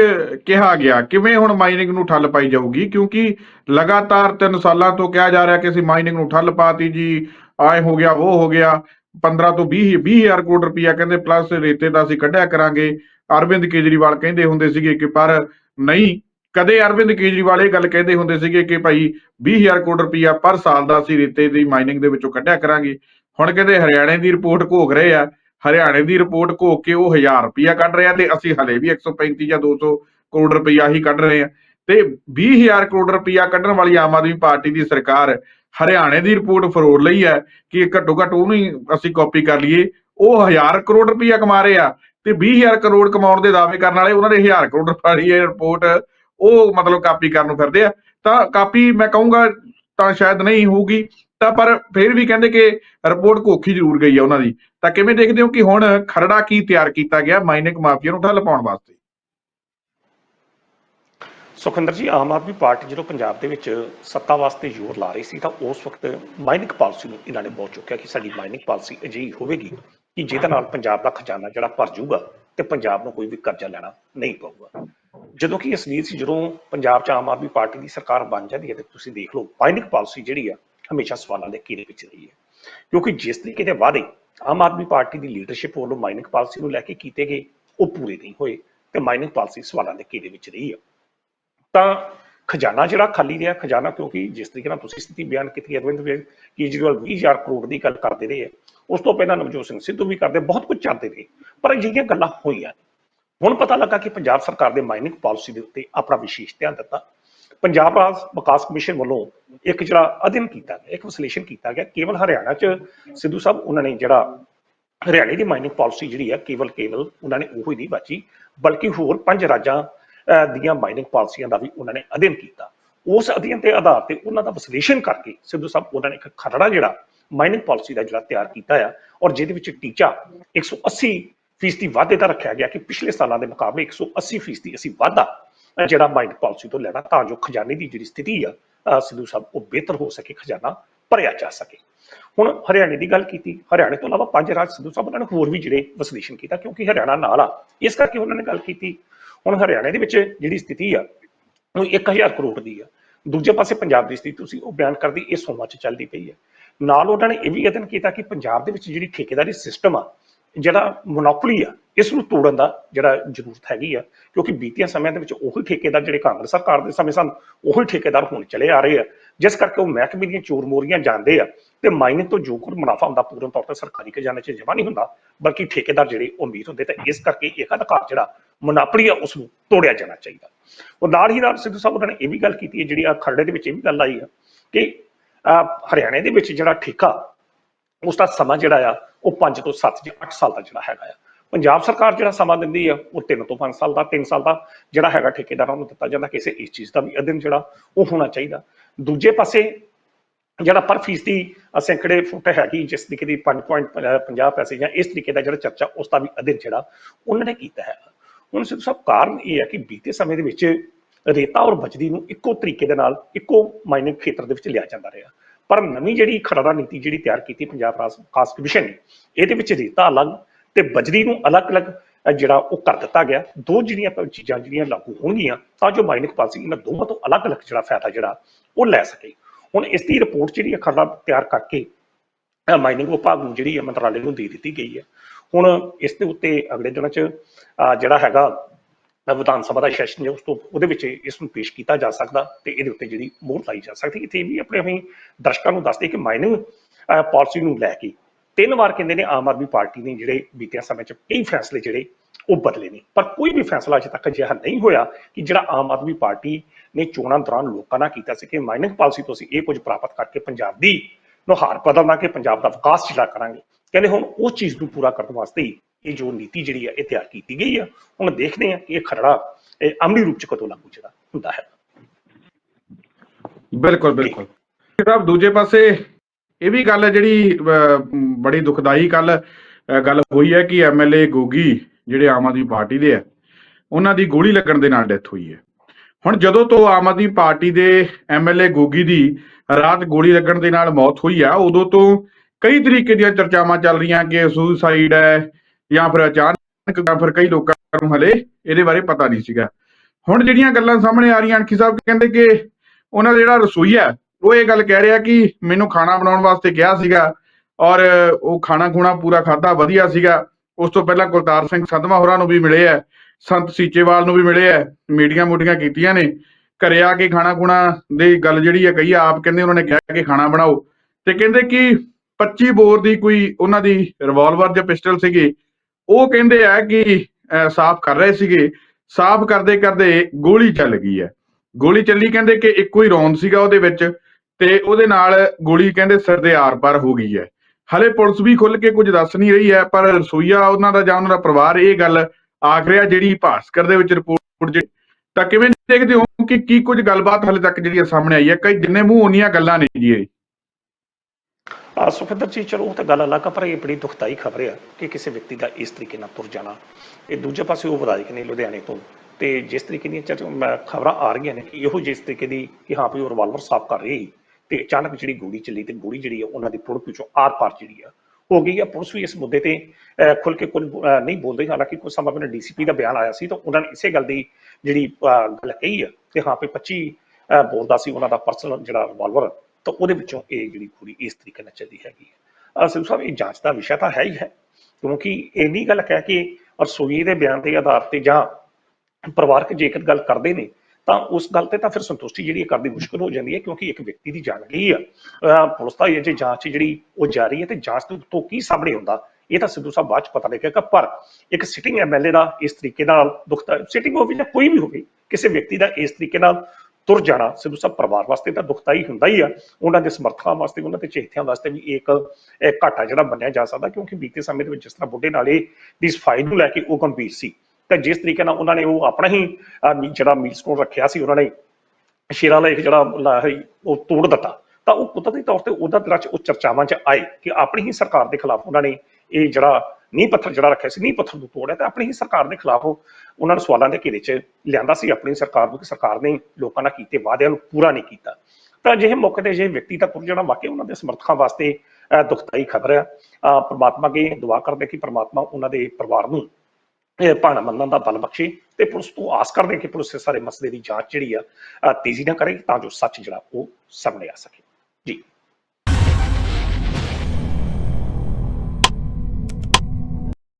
ਕਿਹਾ ਗਿਆ? ਕਿਵੇਂ ਹੁਣ ਮਾਈਨਿੰਗ ਨੂੰ ਠੱਲ ਪਾਈ ਜਾਊਗੀ? ਕਿਉਂਕਿ ਲਗਾਤਾਰ 3 ਸਾਲਾਂ ਤੋਂ ਕਿਹਾ ਜਾ ਰਿਹਾ ਕਿ ਅਸੀਂ ਮਾਈਨਿੰਗ ਨੂੰ ਠੱਲ ਪਾਤੀ ਜੀ, ਆਏ ਹੋ ਗਿਆ ਉਹ ਹੋ ਗਿਆ। 15 ਤੋਂ 20 20000 ਕਰੋੜ ਰੁਪਇਆ ਕਹਿੰਦੇ ਪਲੱਸ ਰੇਤੇ ਦਾ ਅਸੀਂ ਕੱਢਿਆ ਕਰਾਂਗੇ। ਅਰਵਿੰਦ ਕੇਜਰੀਵਾਲ ਕਹਿੰਦੇ ਹੁੰਦੇ ਸੀਗੇ ਕਿ ਪਰ ਨਹੀਂ, ਕਦੇ ਅਰਵਿੰਦ ਕੇਜਰੀਵਾਲ ਇਹ ਗੱਲ ਕਹਿੰਦੇ ਹੁੰਦੇ ਸੀਗੇ ਕਿ ਭਾਈ 20000 ਕਰੋੜ ਰੁਪਇਆ ਪਰ ਸਾਲ ਦਾ ਅਸੀਂ ਰੇਤੇ ਦੀ ਮਾਈਨਿੰਗ ਦੇ ਵਿੱਚੋਂ ਕੱਢਿਆ ਕਰਾਂਗੇ। ਹੁਣ ਕਹਿੰਦੇ ਹਰਿਆਣੇ ਦੀ ਰਿਪੋਰਟ ਘੋਖ ਰਹੇ ਆ। ਹਰਿਆਣੇ ਦੀ ਰਿਪੋਰਟ ਘੋਖ ਕੇ ਉਹ 1000 ਰੁਪਇਆ ਕੱਢ ਰਿਹਾ ਤੇ ਅਸੀਂ ਹਲੇ ਵੀ 135 ਜਾਂ 200 ਕਰੋੜ ਰੁਪਇਆ ਹੀ ਕੱਢ ਰਹੇ ਆ। ਤੇ 20000 ਕਰੋੜ ਰੁਪਇਆ ਕੱਢਣ ਵਾਲੀ ਆਮ ਆਦਮੀ ਪਾਰਟੀ ਦੀ ਸਰਕਾਰ ਹਰਿਆਣੇ ਦੀ ਰਿਪੋਰਟ ਫਰੋੜ ਲਈ ਹੈ ਕਿ ਘੱਟੋ ਘੱਟ ਉਹਨੂੰ ਹੀ ਅਸੀਂ ਕਾਪੀ ਕਰ ਲਈਏ। ਉਹ 1000 ਕਰੋੜ ਰੁਪਇਆ ਕਮਾ ਰਹੇ ਆ ਤੇ 20000 ਕਰੋੜ ਕਮਾਉਣ ਦੇ ਦਾਅਵੇ ਕਰਨ ਵਾਲੇ ਉਹਨਾਂ ਦੇ 1000 ਕਰੋੜ ਰੁਪਏ ਇਹ ਰਿਪੋਰਟ ਉਹ ਮਤਲਬ ਕਾਪੀ ਕਰਨ ਨੂੰ ਫਿਰਦੇ ਆ। ਤਾਂ ਕਾਪੀ ਮੈਂ ਕਹੂੰਗਾ ਤਾਂ ਸ਼ਾਇਦ ਨਹੀਂ ਹੋਊਗੀ, ਤਾਂ ਪਰ ਫਿਰ ਵੀ ਕਹਿੰਦੇ ਕਿ ਰਿਪੋਰਟ ਕੋਖੀ ਜ਼ਰੂਰ ਗਈ ਆ ਉਹਨਾਂ ਦੀ। ਤਾਂ ਕਿਵੇਂ ਦੇਖਦੇ ਹੋ ਕਿ ਹੁਣ ਖਰੜਾ ਕੀ ਤਿਆਰ ਕੀਤਾ ਗਿਆ ਮਾਈਨਿੰਗ ਮਾਫੀਆ ਨੂੰ ਠੱਲ ਪਾਉਣ ਵਾਸਤੇ? ਸੁਖਿੰਦਰ ਜੀ, ਆਮ ਆਦਮੀ ਪਾਰਟੀ ਜਦੋਂ ਪੰਜਾਬ ਦੇ ਵਿੱਚ ਸੱਤਾ ਵਾਸਤੇ ਜ਼ੋਰ ਲਾ ਰਹੀ ਸੀ ਤਾਂ ਉਸ ਵਕਤ ਮਾਈਨਿੰਗ ਪਾਲਿਸੀ ਨੂੰ ਇਹਨਾਂ ਨੇ ਬਹੁਤ ਚੁੱਕਿਆ ਕਿ ਸਾਡੀ ਮਾਈਨਿੰਗ ਪਾਲਿਸੀ ਅਜਿਹੀ ਹੋਵੇਗੀ ਕਿ ਜਿਹਦੇ ਨਾਲ ਪੰਜਾਬ ਦਾ ਖਜ਼ਾਨਾ ਜਿਹੜਾ ਭਰ ਜਾਊਗਾ ਤੇ ਪੰਜਾਬ ਨੂੰ ਕੋਈ ਵੀ ਕਰਜ਼ਾ ਲੈਣਾ ਨਹੀਂ ਪਊਗਾ। ਜਦੋਂ ਕਿ ਅਸਲੀਅਤ ਸੀ, ਜਦੋਂ ਪੰਜਾਬ 'ਚ ਆਮ ਆਦਮੀ ਪਾਰਟੀ ਦੀ ਸਰਕਾਰ ਬਣ ਜਾਂਦੀ ਹੈ ਤੇ ਤੁਸੀਂ ਦੇਖ ਲਓ, ਮਾਈਨਿੰਗ ਪਾਲਿਸੀ ਜਿਹੜੀ ਆ, ਹਮੇਸ਼ਾ ਸਵਾਲਾਂ ਦੇ ਘੇਰੇ ਵਿੱਚ ਰਹੀ ਹੈ। ਕਿਉਂਕਿ ਜਿਸ ਤਰੀਕੇ ਦੇ ਵਾਅਦੇ ਆਮ ਆਦਮੀ ਪਾਰਟੀ ਦੀ ਲੀਡਰਸ਼ਿਪ ਵੱਲੋਂ ਮਾਈਨਿੰਗ ਪਾਲਿਸੀ ਨੂੰ ਲੈ ਕੇ ਕੀਤੇ ਗਏ, ਉਹ ਪੂਰੇ ਨਹੀਂ ਹੋਏ ਤੇ ਮਾਈਨਿੰਗ ਪਾਲਿਸੀ ਸਵਾਲਾਂ ਦੇ ਘੇਰੇ ਵਿੱਚ ਰਹੀ ਹੈ। ਤਾਂ ਖਜ਼ਾਨਾ ਜਿਹੜਾ ਖਾਲੀ ਰਿਹਾ, ਖਜ਼ਾਨਾ ਕਿਉਂਕਿ ਜਿਸ ਤਰੀਕੇ ਨਾਲ ਤੁਸੀਂ ਸਥਿਤੀ ਬਿਆਨ ਕੀਤੀ, ਅਰਵਿੰਦ ਕੇਜਰੀਵਾਲ 20000 ਕਰੋੜ ਦੀ ਗੱਲ ਕਰਦੇ ਰਹੇ ਉਸ ਤੋਂ ਪਹਿਲਾਂ ਨਵਜੋਤ ਸਿੰਘ ਸਿੱਧੂ ਵੀ ਕਰਦੇ, ਬਹੁਤ ਕੁਝ ਚੱਲਦੇ ਰਹੇ, ਪਰ ਅਜਿਹੀਆਂ ਗੱਲਾਂ ਹੋਈਆਂ ਹੁਣ ਪਤਾ ਲੱਗਾ ਕਿ ਪੰਜਾਬ ਸਰਕਾਰ ਦੇ ਮਾਈਨਿੰਗ ਪਾਲਿਸੀ ਦੇ ਉੱਤੇ ਆਪਣਾ ਵਿਸ਼ੇਸ਼ ਧਿਆਨ ਦਿੱਤਾ, ਪੰਜਾਬ ਰਾਜ ਵਿਕਾਸ ਕਮਿਸ਼ਨ ਵੱਲੋਂ ਇੱਕ ਜਿਹੜਾ ਅਧਿਐਨ ਕੀਤਾ ਗਿਆ, ਇੱਕ ਵਿਸ਼ਲੇਸ਼ਣ ਕੀਤਾ ਗਿਆ, ਕੇਵਲ ਹਰਿਆਣਾ 'ਚ ਸਿੱਧੂ ਸਾਹਿਬ, ਉਹਨਾਂ ਨੇ ਜਿਹੜਾ ਹਰਿਆਣੇ ਦੀ ਮਾਈਨਿੰਗ ਪਾਲਿਸੀ ਜਿਹੜੀ ਆ ਕੇਵਲ ਕੇਵਲ ਉਹਨਾਂ ਨੇ ਉਹੀ ਨਹੀਂ ਬਾਜੀ, ਬਲਕਿ ਹੋਰ ਪੰਜ ਰਾਜਾਂ ਦੀਆਂ ਮਾਈਨਿੰਗ ਪਾਲਿਸੀਆਂ ਦਾ ਵੀ ਉਹਨਾਂ ਨੇ ਅਧਿਐਨ ਕੀਤਾ। ਉਸ ਅਧਿਐਨ ਦੇ ਆਧਾਰ ਤੇ ਉਹਨਾਂ ਦਾ ਵਿਸ਼ਲੇਸ਼ਣ ਕਰਕੇ ਸਿੱਧੂ ਸਾਹਿਬ ਉਹਨਾਂ ਨੇ ਇੱਕ ਖਰੜਾ ਜਿਹੜਾ ਮਾਈਨਿੰਗ ਪਾਲਿਸੀ ਦਾ ਜਿਹੜਾ ਤਿਆਰ ਕੀਤਾ ਆ ਔਰ ਜਿਹਦੇ ਵਿੱਚ ਟੀਚਾ 180 ਫੀਸਦੀ ਵਾਧੇ ਦਾ ਰੱਖਿਆ ਗਿਆ ਕਿ ਪਿਛਲੇ ਸਾਲਾਂ ਦੇ ਮੁਕਾਬਲੇ 180 ਫੀਸਦੀ ਅਸੀਂ ਵਾਧਾ ਜਿਹੜਾ ਮਾਈਨਿੰਗ ਪਾਲਿਸੀ ਤੋਂ ਲੈਣਾ ਤਾਂ ਜੋ ਖਜ਼ਾਨੇ ਦੀ ਜਿਹੜੀ ਸਥਿਤੀ ਆ ਸਿੱਧੂ ਸਾਹਿਬ ਉਹ ਬਿਹਤਰ ਹੋ ਸਕੇ, ਖਜ਼ਾਨਾ ਭਰਿਆ ਜਾ ਸਕੇ। ਹੁਣ ਹਰਿਆਣੇ ਦੀ ਗੱਲ ਕੀਤੀ, ਹਰਿਆਣੇ ਤੋਂ ਇਲਾਵਾ ਪੰਜ ਰਾਜ ਸਿੱਧੂ ਸਾਹਿਬ ਉਹਨਾਂ ਨੇ ਹੋਰ ਵੀ ਜਿਹੜੇ ਵਿਸ਼ਲੇਸ਼ਣ ਕੀਤਾ ਕਿਉਂਕਿ ਹਰਿਆਣਾ ਨਾਲ ਆ। ਇਸ ਕਰਕੇ ਉਹਨਾਂ ਨੇ ਗੱਲ ਕੀਤੀ ਹੁਣ ਹਰਿਆਣੇ ਦੇ ਵਿੱਚ ਜਿਹੜੀ ਸਥਿਤੀ ਆ, ਉਹ 1000 ਕਰੋੜ ਦੀ ਆ। ਦੂਜੇ ਪਾਸੇ ਪੰਜਾਬ ਦੀ ਸਥਿਤੀ ਤੁਸੀਂ ਉਹ ਬਿਆਨ ਕਰਦੀ, ਇਹ ਸੋਮਾ ਚ ਚੱਲਦੀ ਪਈ ਹੈ ਨਾਲ ਉਹਨਾਂ ਨੇ ਇਹ ਵੀ ਯਤਨ ਕੀਤਾ ਕਿ ਪੰਜਾਬ ਦੇ ਵਿੱਚ ਜਿਹੜੀ ਠੇਕੇਦਾਰੀ ਸਿਸਟਮ ਆ, ਜਿਹੜਾ ਮੋਨੋਪੋਲੀ ਆ, ਇਸ ਨੂੰ ਤੋੜਨ ਦਾ ਜਿਹੜਾ ਜ਼ਰੂਰਤ ਹੈਗੀ ਆ, ਕਿਉਂਕਿ ਬੀਤੀਆਂ ਸਮਿਆਂ ਦੇ ਵਿੱਚ ਉਹੀ ਠੇਕੇਦਾਰ ਜਿਹੜੇ ਕਾਂਗਰਸ ਸਰਕਾਰ ਦੇ ਸਮੇਂ ਸਨ, ਉਹੀ ਠੇਕੇਦਾਰ ਹੁਣ ਚਲੇ ਆ ਰਹੇ ਆ। ਜਿਸ ਕਰਕੇ ਉਹ ਮਹਿਕਮੇ ਦੀਆਂ ਚੋਰ ਮੋਰੀਆਂ ਜਾਂਦੇ ਆ ਤੇ ਮਾਈਨਿੰਗ ਤੋਂ ਜੋ ਕੁਝ ਮੁਨਾਫਾ ਹੁੰਦਾ, ਪੂਰਨ ਤੌਰ ਤੇ ਸਰਕਾਰੀ ਖਜ਼ਾਨੇ 'ਚ ਜਮ੍ਹਾਂ ਨਹੀਂ ਹੁੰਦਾ, ਬਲਕਿ ਠੇਕੇਦਾਰ ਜਿਹੜੇ ਉਹ ਅਮੀਰ ਹੁੰਦੇ, ਤਾਂ ਇਸ ਕਰਕੇ ਇਹ ਅਧਿਕਾਰ ਜਿਹੜਾ ਮੋਨੋਪੋਲੀ ਆ ਉਸ ਨੂੰ ਤੋੜਿਆ ਜਾਣਾ ਚਾਹੀਦਾ। ਉਹ ਨਾਲ ਹੀ ਨਾਲ ਸਿੱਧੂ ਸਾਹਿਬ ਉਹਨਾਂ ਨੇ ਇਹ ਵੀ ਗੱਲ ਕੀਤੀ ਹੈ, ਜਿਹੜੀ ਆ ਖਰੜੇ ਦੇ ਵਿੱਚ ਇਹ ਵੀ ਗੱਲ ਆਈ ਆ ਕਿ ਹਰਿਆਣੇ ਦੇ ਵਿੱਚ ਜਿਹੜਾ ਠੇਕਾ ਉਸ ਦਾ ਸਮਾਂ ਜਿਹੜਾ ਆ, ਉਹ 5 ਤੋਂ 7 ਜਾਂ 8 ਸਾਲ ਦਾ ਜਿਹੜਾ ਹੈਗਾ ਆ। ਪੰਜਾਬ ਸਰਕਾਰ ਜਿਹੜਾ ਸਮਾਂ ਦਿੰਦੀ ਆ, ਉਹ 3 ਤੋਂ 5 ਸਾਲ ਦਾ 3 ਸਾਲ ਦਾ ਜਿਹੜਾ ਹੈਗਾ ਠੇਕੇਦਾਰਾਂ ਨੂੰ ਦਿੱਤਾ ਜਾਂਦਾ ਕਿਸੇ ਇਸ ਚੀਜ਼ ਦਾ ਵੀ ਅਧਿਐਨ ਜਿਹੜਾ, ਉਹ ਹੋਣਾ ਚਾਹੀਦਾ। ਦੂਜੇ ਪਾਸੇ ਜਿਹੜਾ ਪਰ ਫੀਸਦੀ ਸੈਂਕੜੇ ਫੁੱਟ ਹੈਗੀ, ਜਿਸ ਤਰੀਕੇ ਦੀ 5.50 ਪੈਸੇ ਜਾਂ ਇਸ ਤਰੀਕੇ ਦਾ ਜਿਹੜਾ ਚਰਚਾ ਉਸ ਦਾ ਵੀ ਅਧਿਐਨ ਜਿਹੜਾ, ਉਹਨਾਂ ਨੇ ਕੀਤਾ ਹੈ ਹੁਣ ਸਿੱਧੂ ਸਾਹਿਬ ਕਾਰਨ ਇਹ ਹੈ ਕਿ ਬੀਤੇ ਸਮੇਂ ਦੇ ਵਿੱਚ ਰੇਤਾ ਔਰ ਬਜਰੀ ਨੂੰ ਇੱਕੋ ਤਰੀਕੇ ਦੇ ਨਾਲ, ਇੱਕੋ ਮਾਈਨਿੰਗ ਖੇਤਰ ਦੇ ਵਿੱਚ ਲਿਆ ਜਾਂਦਾ ਰਿਹਾ। ਪਰ ਨਵੀਂ ਜਿਹੜੀ ਖਰੜਾ ਨੀਤੀ ਜਿਹੜੀ ਤਿਆਰ ਕੀਤੀ ਪੰਜਾਬ ਰਾਜ ਵਿਕਾਸ ਕਮਿਸ਼ਨ ਨੇ, ਇਹਦੇ ਵਿੱਚ ਰੇਤਾ ਅਲੱਗ ਤੇ ਬਜਰੀ ਨੂੰ ਅਲੱਗ-ਅਲੱਗ ਜਿਹੜਾ ਉਹ ਕਰ ਦਿੱਤਾ ਗਿਆ। ਦੋ ਜਿਹੜੀਆਂ ਚੀਜ਼ਾਂ ਜਿਹੜੀਆਂ ਲਾਗੂ ਹੋਣਗੀਆਂ, ਤਾਂ ਜੋ ਮਾਈਨਿੰਗ ਪਾਲਿਸੀ ਇਹਨਾਂ ਦੋਵਾਂ ਤੋਂ ਅਲੱਗ-ਅਲੱਗ ਜਿਹੜਾ ਫਾਇਦਾ ਜਿਹੜਾ, ਉਹ ਲੈ ਸਕੇ। ਹੁਣ ਇਸ ਦੀ ਰਿਪੋਰਟ ਜਿਹੜੀ ਹੈ ਖਰੜਾ ਤਿਆਰ ਕਰਕੇ ਮਾਈਨਿੰਗ ਵਿਭਾਗ ਨੂੰ ਜਿਹੜੀ ਹੈ ਮੰਤਰਾਲੇ ਨੂੰ ਦੇ ਦਿੱਤੀ ਗਈ ਹੈ। ਹੁਣ ਇਸ ਦੇ ਉੱਤੇ ਅਗਲੇ ਦਿਨਾਂ 'ਚ ਅ, ਜਿਹੜਾ ਹੈਗਾ ਵਿਧਾਨ ਸਭਾ ਦਾ ਸੈਸ਼ਨ ਹੈ ਉਸ ਤੋਂ ਉਹਦੇ ਵਿੱਚ ਇਸ ਨੂੰ ਪੇਸ਼ ਕੀਤਾ ਜਾ ਸਕਦਾ ਤੇ ਇਹਦੇ ਉੱਤੇ ਜਿਹੜੀ ਮੋਹਰ ਲਾਈ ਜਾ ਸਕਦੀ। ਇੱਥੇ ਇਹ ਵੀ ਆਪਣੇ ਅਸੀਂ ਦਰਸ਼ਕਾਂ ਨੂੰ ਦੱਸਦੇ ਕਿ ਮਾਈਨਿੰਗ ਪਾਲਿਸੀ ਨੂੰ ਲੈ ਕੇ ਤਿੰਨ ਵਾਰ ਕਹਿੰਦੇ ਨੇ ਆਮ ਆਦਮੀ ਪਾਰਟੀ ਨੇ ਜਿਹੜੇ ਬੀਤੇ ਸਮੇਂ 'ਚ ਕਈ ਫੈਸਲੇ ਜਿਹੜੇ ਉਹ ਬਦਲੇ ਨੇ। ਪਰ ਕੋਈ ਵੀ ਫੈਸਲਾ ਅਜੇ ਤੱਕ ਅਜਿਹਾ ਨਹੀਂ ਹੋਇਆ ਕਿ ਜਿਹੜਾ ਆਮ ਆਦਮੀ ਪਾਰਟੀ ਨੇ ਚੋਣਾਂ ਦੌਰਾਨ ਲੋਕਾਂ ਨਾਲ ਕੀਤਾ ਸੀ ਕਿ ਮਾਈਨਿੰਗ ਪਾਲਿਸੀ ਤੋਂ ਅਸੀਂ ਇਹ ਕੁਝ ਪ੍ਰਾਪਤ ਕਰਕੇ ਪੰਜਾਬ ਦੀ ਨੁਹਾਰ ਬਦਲਣਾ ਕਿ ਪੰਜਾਬ ਦਾ ਵਿਕਾਸ ਜਿਹੜਾ ਕਰਾਂਗੇ। ਕਹਿੰਦੇ ਹੁਣ ਉਸ ਚੀਜ਼ ਨੂੰ ਪੂਰਾ ਕਰਨ ਵਾਸਤੇ ਇਹ ਜੋ ਨੀਤੀ ਜਿਹੜੀ ਹੈ ਇਹ ਤਿਆਰ ਕੀਤੀ ਗਈ ਹੈ ਹੁਣ ਦੇਖਦੇ ਹਾਂ ਕਿ ਇਹ ਖਰੜਾ, ਇਹ ਅਮਲੀ ਰੂਪ ਚ ਕਦੋਂ ਲਾਗੂ ਜਿਹੜਾ ਹੁੰਦਾ ਹੈ। ਬਿਲਕੁਲ ਬਿਲਕੁਲ। ਸਾਹਿਬ, ਦੂਜੇ ਪਾਸੇ ਇਹ ਵੀ ਗੱਲ ਹੈ ਜਿਹੜੀ ਬੜੀ ਦੁਖਦਾਈ ਕੱਲ ਗੱਲ ਹੋਈ ਹੈ ਕਿ ਐਮਐਲਏ ਗੋਗੀ ਜਿਹੜੇ ਆਮ ਆਦਮੀ ਪਾਰਟੀ ਦੇ ਆ, ਉਹਨਾਂ ਦੀ ਗੋਲੀ ਲੱਗਣ ਦੇ ਨਾਲ ਡੈਥ ਹੋਈ ਹੈ। ਹੁਣ ਜਦੋਂ ਤੋਂ ਆਮ ਆਦਮੀ ਪਾਰਟੀ ਦੇ ਐਮਐਲਏ ਗੋਗੀ ਦੀ ਰਾਤ ਗੋਲੀ ਲੱਗਣ ਦੇ ਨਾਲ ਮੌਤ ਹੋਈ ਆ, ਉਦੋਂ ਤੋਂ ਕਈ ਤਰੀਕੇ ਦੀਆਂ ਚਰਚਾਵਾਂ ਚੱਲ ਰਹੀਆਂ ਕਿ ਸੁਸਾਈਡ ਹੈ ਜਾਂ ਫਿਰ ਅਚਾਨਕ ਜਾਂ ਫਿਰ ਕਈ ਲੋਕਾਂ ਨੂੰ ਹਲੇ ਇਹਦੇ ਬਾਰੇ ਪਤਾ ਨਹੀਂ ਸੀਗਾ। ਹੁਣ ਜਿਹੜੀਆਂ ਗੱਲਾਂ ਸਾਹਮਣੇ ਆ ਰਹੀਆਂ ਅਣਖੀ ਸਾਹਿਬ ਕਹਿੰਦੇ ਕਿ ਉਹਨਾਂ ਦਾ ਜਿਹੜਾ ਰਸੋਈਆ ਉਹ ਇਹ ਗੱਲ ਕਹਿ ਰਿਹਾ ਕਿ ਮੈਨੂੰ ਖਾਣਾ ਬਣਾਉਣ ਵਾਸਤੇ ਕਿਹਾ ਸੀਗਾ ਔਰ ਉਹ ਖਾਣਾ ਖੂਣਾ ਪੂਰਾ ਖਾਦਾ ਵਧੀਆ ਸੀਗਾ। ਉਸ ਤੋਂ ਪਹਿਲਾਂ ਕੁਲਤਾਰ ਸਿੰਘ ਸੰਧਵਾ ਹੋਰਾਂ ਨੂੰ ਵੀ ਮਿਲੇ ਆ ਸੰਤ ਸੀਚੇਵਾਲ ਨੂੰ ਵੀ ਮਿਲੇ ਆ ਮੀਟਿੰਗਾਂ ਮੂਟੀਆਂ ਕੀਤੀਆਂ ਨੇ। ਘਰੇ ਆ ਕੇ ਖਾਣਾ ਖੂਣਾ ਦੀ ਗੱਲ ਜਿਹੜੀ ਹੈ ਕਹੀ ਆ, ਆਪ ਕਹਿੰਦੇ ਉਹਨਾਂ ਨੇ ਕਿਹਾ ਕਿ ਖਾਣਾ ਬਣਾਓ। ਤੇ ਕਹਿੰਦੇ ਕਿ 25 ਬੋਰ ਦੀ ਕੋਈ ਉਹਨਾਂ ਦੀ ਰਿਵਾਲਵਰ ਜਾਂ ਪਿਸਟਲ ਸੀਗੀ ਉਹ ਕਹਿੰਦੇ ਆ ਕਿ ਅਹ, ਸਾਫ਼ ਕਰ ਰਹੇ ਸੀਗੇ। ਸਾਫ਼ ਕਰਦੇ ਕਰਦੇ ਗੋਲੀ ਚੱਲ ਗਈ ਹੈ। ਗੋਲੀ ਚੱਲੀ ਕਹਿੰਦੇ ਕਿ ਇੱਕੋ ਹੀ ਰੌਂਦ ਸੀਗਾ ਉਹਦੇ ਵਿੱਚ ਤੇ ਉਹਦੇ ਨਾਲ ਗੋਲੀ ਕਹਿੰਦੇ ਸਿਰ ਦੇ ਆਰ-ਪਾਰ ਹੋ ਗਈ ਹੈ। ਹਲੇ ਪੁਲਿਸ ਵੀ ਖੁੱਲ ਕੇ ਕੁਝ ਦੱਸ ਨਹੀਂ ਰਹੀ ਹੈ ਪਰ ਰਸੋਈਆ ਉਹਨਾਂ ਦਾ ਜਾਂ ਉਹਨਾਂ ਦਾ ਪਰਿਵਾਰ ਇਹ ਗੱਲ ਆਖ ਰਿਹਾ ਜਿਹੜੀ ਭਾਸਕਰ ਦੇ ਵਿੱਚ ਰਿਪੋਰਟ ਜਿਹੜੀ ਤਾਂ ਕਿਵੇਂ ਦੇਖਦੇ ਹੋ ਕਿ ਕੀ ਕੁਝ ਗੱਲਬਾਤ ਹਲੇ ਤੱਕ ਜਿਹੜੀ ਹੈ ਸਾਹਮਣੇ ਆਈ ਹੈ? ਕਈ ਜਿੰਨੇ ਮੂੰਹ ਉਨੀਆਂ ਗੱਲਾਂ ਨੇ ਜੀ ਇਹ। ਸੁਖਿੰਦਰ ਜੀ ਚਲੋ ਉਹ ਤਾਂ ਗੱਲ ਅਲੱਗ ਆ ਪਰ ਇਹ ਬੜੀ ਦੁਖਦਾਈ ਖਬਰ ਆ ਕਿ ਕਿਸੇ ਵਿਅਕਤੀ ਦਾ ਇਸ ਤਰੀਕੇ ਨਾਲ ਤੁਰ ਜਾਣਾ। ਇਹ ਦੂਜੇ ਪਾਸੇ ਉਹ ਵਿਧਾਇਕ ਨੇ ਲੁਧਿਆਣੇ ਤੋਂ। ਤੇ ਜਿਸ ਤਰੀਕੇ ਦੀਆਂ ਚਰਚਾ ਖਬਰਾਂ ਆ ਰਹੀਆਂ ਨੇ ਕਿ ਇਹੋ ਜਿਸ ਤਰੀਕੇ ਦੀ ਕਿ ਹਾਂ ਵੀ ਉਹ ਰਿਵਾਲਵਰ ਸਾਫ਼ ਕਰ ਰਹੀ ਤੇ ਅਚਾਨਕ ਜਿਹੜੀ ਗੋਲੀ ਚੱਲੀ ਤੇ ਗੋਲੀ ਜਿਹੜੀ ਆ ਉਹਨਾਂ ਦੀ ਪੁੜ ਪਿੱਛੋਂ ਆਰ ਪਾਰ ਜਿਹੜੀ ਆ ਹੋ ਗਈ ਆ। ਪੁਲਿਸ ਵੀ ਇਸ ਮੁੱਦੇ ਤੇ ਅਹ, ਖੁੱਲ ਕੇ ਕੁਝ ਅਹ, ਨਹੀਂ ਬੋਲਦੇ। ਹਾਲਾਂਕਿ ਕੁਝ ਸਮਾਂ ਪਹਿਲਾਂ ਡੀਸੀਪੀ ਦਾ ਬਿਆਨ ਆਇਆ ਸੀ ਤਾਂ ਉਹਨਾਂ ਨੇ ਇਸੇ ਗੱਲ ਦੀ ਜਿਹੜੀ ਗੱਲ ਕਹੀ ਆ ਕਿ ਹਾਂ ਵੀ 25 ਬੋਲਦਾ ਸੀ ਉਹਨਾਂ ਦਾ ਪਰਸਨਲ ਜਿਹੜਾ ਰਿਵਾਲਵਰ ਤਾਂ ਉਹਦੇ ਵਿੱਚੋਂ ਇਹ ਜਿਹੜੀ ਗੋਲੀ ਇਸ ਤਰੀਕੇ ਨਾਲ ਚੱਲੀ ਹੈਗੀ ਹੈ। ਅਸਲ ਸਾਹਿਬ, ਇਹ ਜਾਂਚ ਦਾ ਵਿਸ਼ਾ ਤਾਂ ਹੈ ਹੀ ਹੈ, ਕਿਉਂਕਿ ਇੰਨੀ ਗੱਲ ਕਹਿ ਕੇ ਰਸੋਈ ਦੇ ਬਿਆਨ ਦੇ ਆਧਾਰ ਤੇ ਜਾਂ ਪਰਿਵਾਰਕ ਜੇਕਰ ਗੱਲ ਕਰਦੇ ਨੇ, ਤਾਂ ਉਸ ਗੱਲ ਤੇ ਤਾਂ ਫਿਰ ਸੰਤੁਸ਼ਟੀ ਜਿਹੜੀ ਹੈ ਕਰਨੀ ਮੁਸ਼ਕਲ ਹੋ ਜਾਂਦੀ ਹੈ, ਕਿਉਂਕਿ ਇੱਕ ਵਿਅਕਤੀ ਦੀ ਜਾਨ ਗਈ ਆ। ਪੁਲਿਸ ਦਾ ਇਹ ਜੇ ਜਾਂਚ ਜਿਹੜੀ ਉਹ ਜਾਰੀ ਹੈ ਤੇ ਜਾਂਚ ਦੇ ਉੱਤੋਂ ਕੀ ਸਾਹਮਣੇ ਆਉਂਦਾ, ਇਹ ਤਾਂ ਸਿੱਧੂ ਸਾਹਿਬ ਬਾਅਦ ਚ ਪਤਾ ਲੱਗੇਗਾ। ਪਰ ਇੱਕ ਸਿਟਿੰਗ ਐਮਐਲਏ ਦਾ ਇਸ ਤਰੀਕੇ ਨਾਲ ਦੁਖਦਾ ਸਿਟਿੰਗ ਹੋਵੇ ਜਾਂ ਕੋਈ ਵੀ ਹੋਵੇ, ਕਿਸੇ ਵਿਅਕਤੀ ਦਾ ਇਸ ਤਰੀਕੇ ਨਾਲ ਤੁਰ ਜਾਣਾ ਸਿੱਧੂ ਸਾਹਿਬ ਪਰਿਵਾਰ ਵਾਸਤੇ ਤਾਂ ਦੁਖਦਾਈ ਹੁੰਦਾ ਹੀ ਆ। ਉਹਨਾਂ ਦੇ ਸਮਰਥਕਾਂ ਵਾਸਤੇ, ਉਹਨਾਂ ਦੇ ਚੇਤਿਆਂ ਵਾਸਤੇ ਵੀ ਇੱਕ ਘਾਟਾ ਜਿਹੜਾ ਮੰਨਿਆ ਜਾ ਸਕਦਾ, ਕਿਉਂਕਿ ਬੀਤੇ ਸਮੇਂ ਦੇ ਵਿੱਚ ਜਿਸ ਤਰ੍ਹਾਂ ਬੁੱਢੇ ਨਾਲੇ ਦੀ ਸਫ਼ਾਈ ਨੂੰ ਲੈ ਕੇ ਉਹ ਗੰਭੀਰ ਸੀ। ਤੇ ਜਿਸ ਤਰੀਕੇ ਨਾਲ ਉਹਨਾਂ ਨੇ ਉਹ ਆਪਣਾ ਹੀ ਜਿਹੜਾ ਮੀਟ ਰੱਖਿਆ ਸੀ, ਉਹਨਾਂ ਨੇ ਸ਼ੇਰਾਂ ਦਾ ਇੱਕ ਜਿਹੜਾ ਉਹ ਤੋੜ ਦਿੱਤਾ। ਤਾਂ ਉਹ ਕੁਦਰਤੀ ਤੌਰ ਤੇ ਉਹਦਾ ਦਿਲਾਂ 'ਚ ਉਹ ਚਰਚਾਵਾਂ 'ਚ ਆਏ ਕਿ ਆਪਣੀ ਹੀ ਸਰਕਾਰ ਦੇ ਖਿਲਾਫ ਉਹਨਾਂ ਨੇ ਇਹ ਜਿਹੜਾ ਨੀਂਹ ਪੱਥਰ ਜਿਹੜਾ ਰੱਖਿਆ ਸੀ ਨੀਂਹ ਪੱਥਰ ਨੂੰ ਤੋੜਿਆ ਤੇ ਆਪਣੀ ਹੀ ਸਰਕਾਰ ਦੇ ਖਿਲਾਫ ਉਹਨਾਂ ਨੂੰ ਸਵਾਲਾਂ ਦੇ ਘੇਰੇ 'ਚ ਲਿਆਂਦਾ ਸੀ ਆਪਣੀ ਸਰਕਾਰ ਨੂੰ ਕਿ ਸਰਕਾਰ ਨੇ ਲੋਕਾਂ ਨਾਲ ਕੀਤੇ ਵਾਅਦਿਆਂ ਨੂੰ ਪੂਰਾ ਨਹੀਂ ਕੀਤਾ। ਤਾਂ ਅਜਿਹੇ ਮੌਕੇ ਤੇ ਜੇ ਵਿਅਕਤੀ ਦਾ ਤੁਰ ਜਾਣਾ ਉਹਨਾਂ ਦੇ ਸਮਰਥਕਾਂ ਵਾਸਤੇ ਦੁਖਦਾਈ ਖਬਰ ਹੈ ਅਹ, ਪ੍ਰਮਾਤਮਾ ਅੱਗੇ ਦੁਆ ਕਰਦੇ ਕਿ ਪ੍ਰਮਾਤਮਾ ਉਹਨਾਂ ਦੇ ਪਰਿਵਾਰ ਨੂੰ ਇਹ ਭਾਣਾ ਮੰਨਣ ਦਾ ਬਲ ਬਖਸ਼ੇ ਤੇ ਪੁਲਿਸ ਤੋਂ ਆਸ ਕਰਦੇ ਕਿ ਪੁਲਿਸ ਇਸ ਸਾਰੇ ਮਸਲੇ ਦੀ ਜਾਂਚ ਜਿਹੜੀ ਆ ਤੇਜ਼ੀ ਨਾਲ ਕਰੇ ਤਾਂ ਜੋ ਸੱਚ ਜਿਹੜਾ ਉਹ ਸਾਹਮਣੇ ਆ ਸਕੇ। ਜੀ।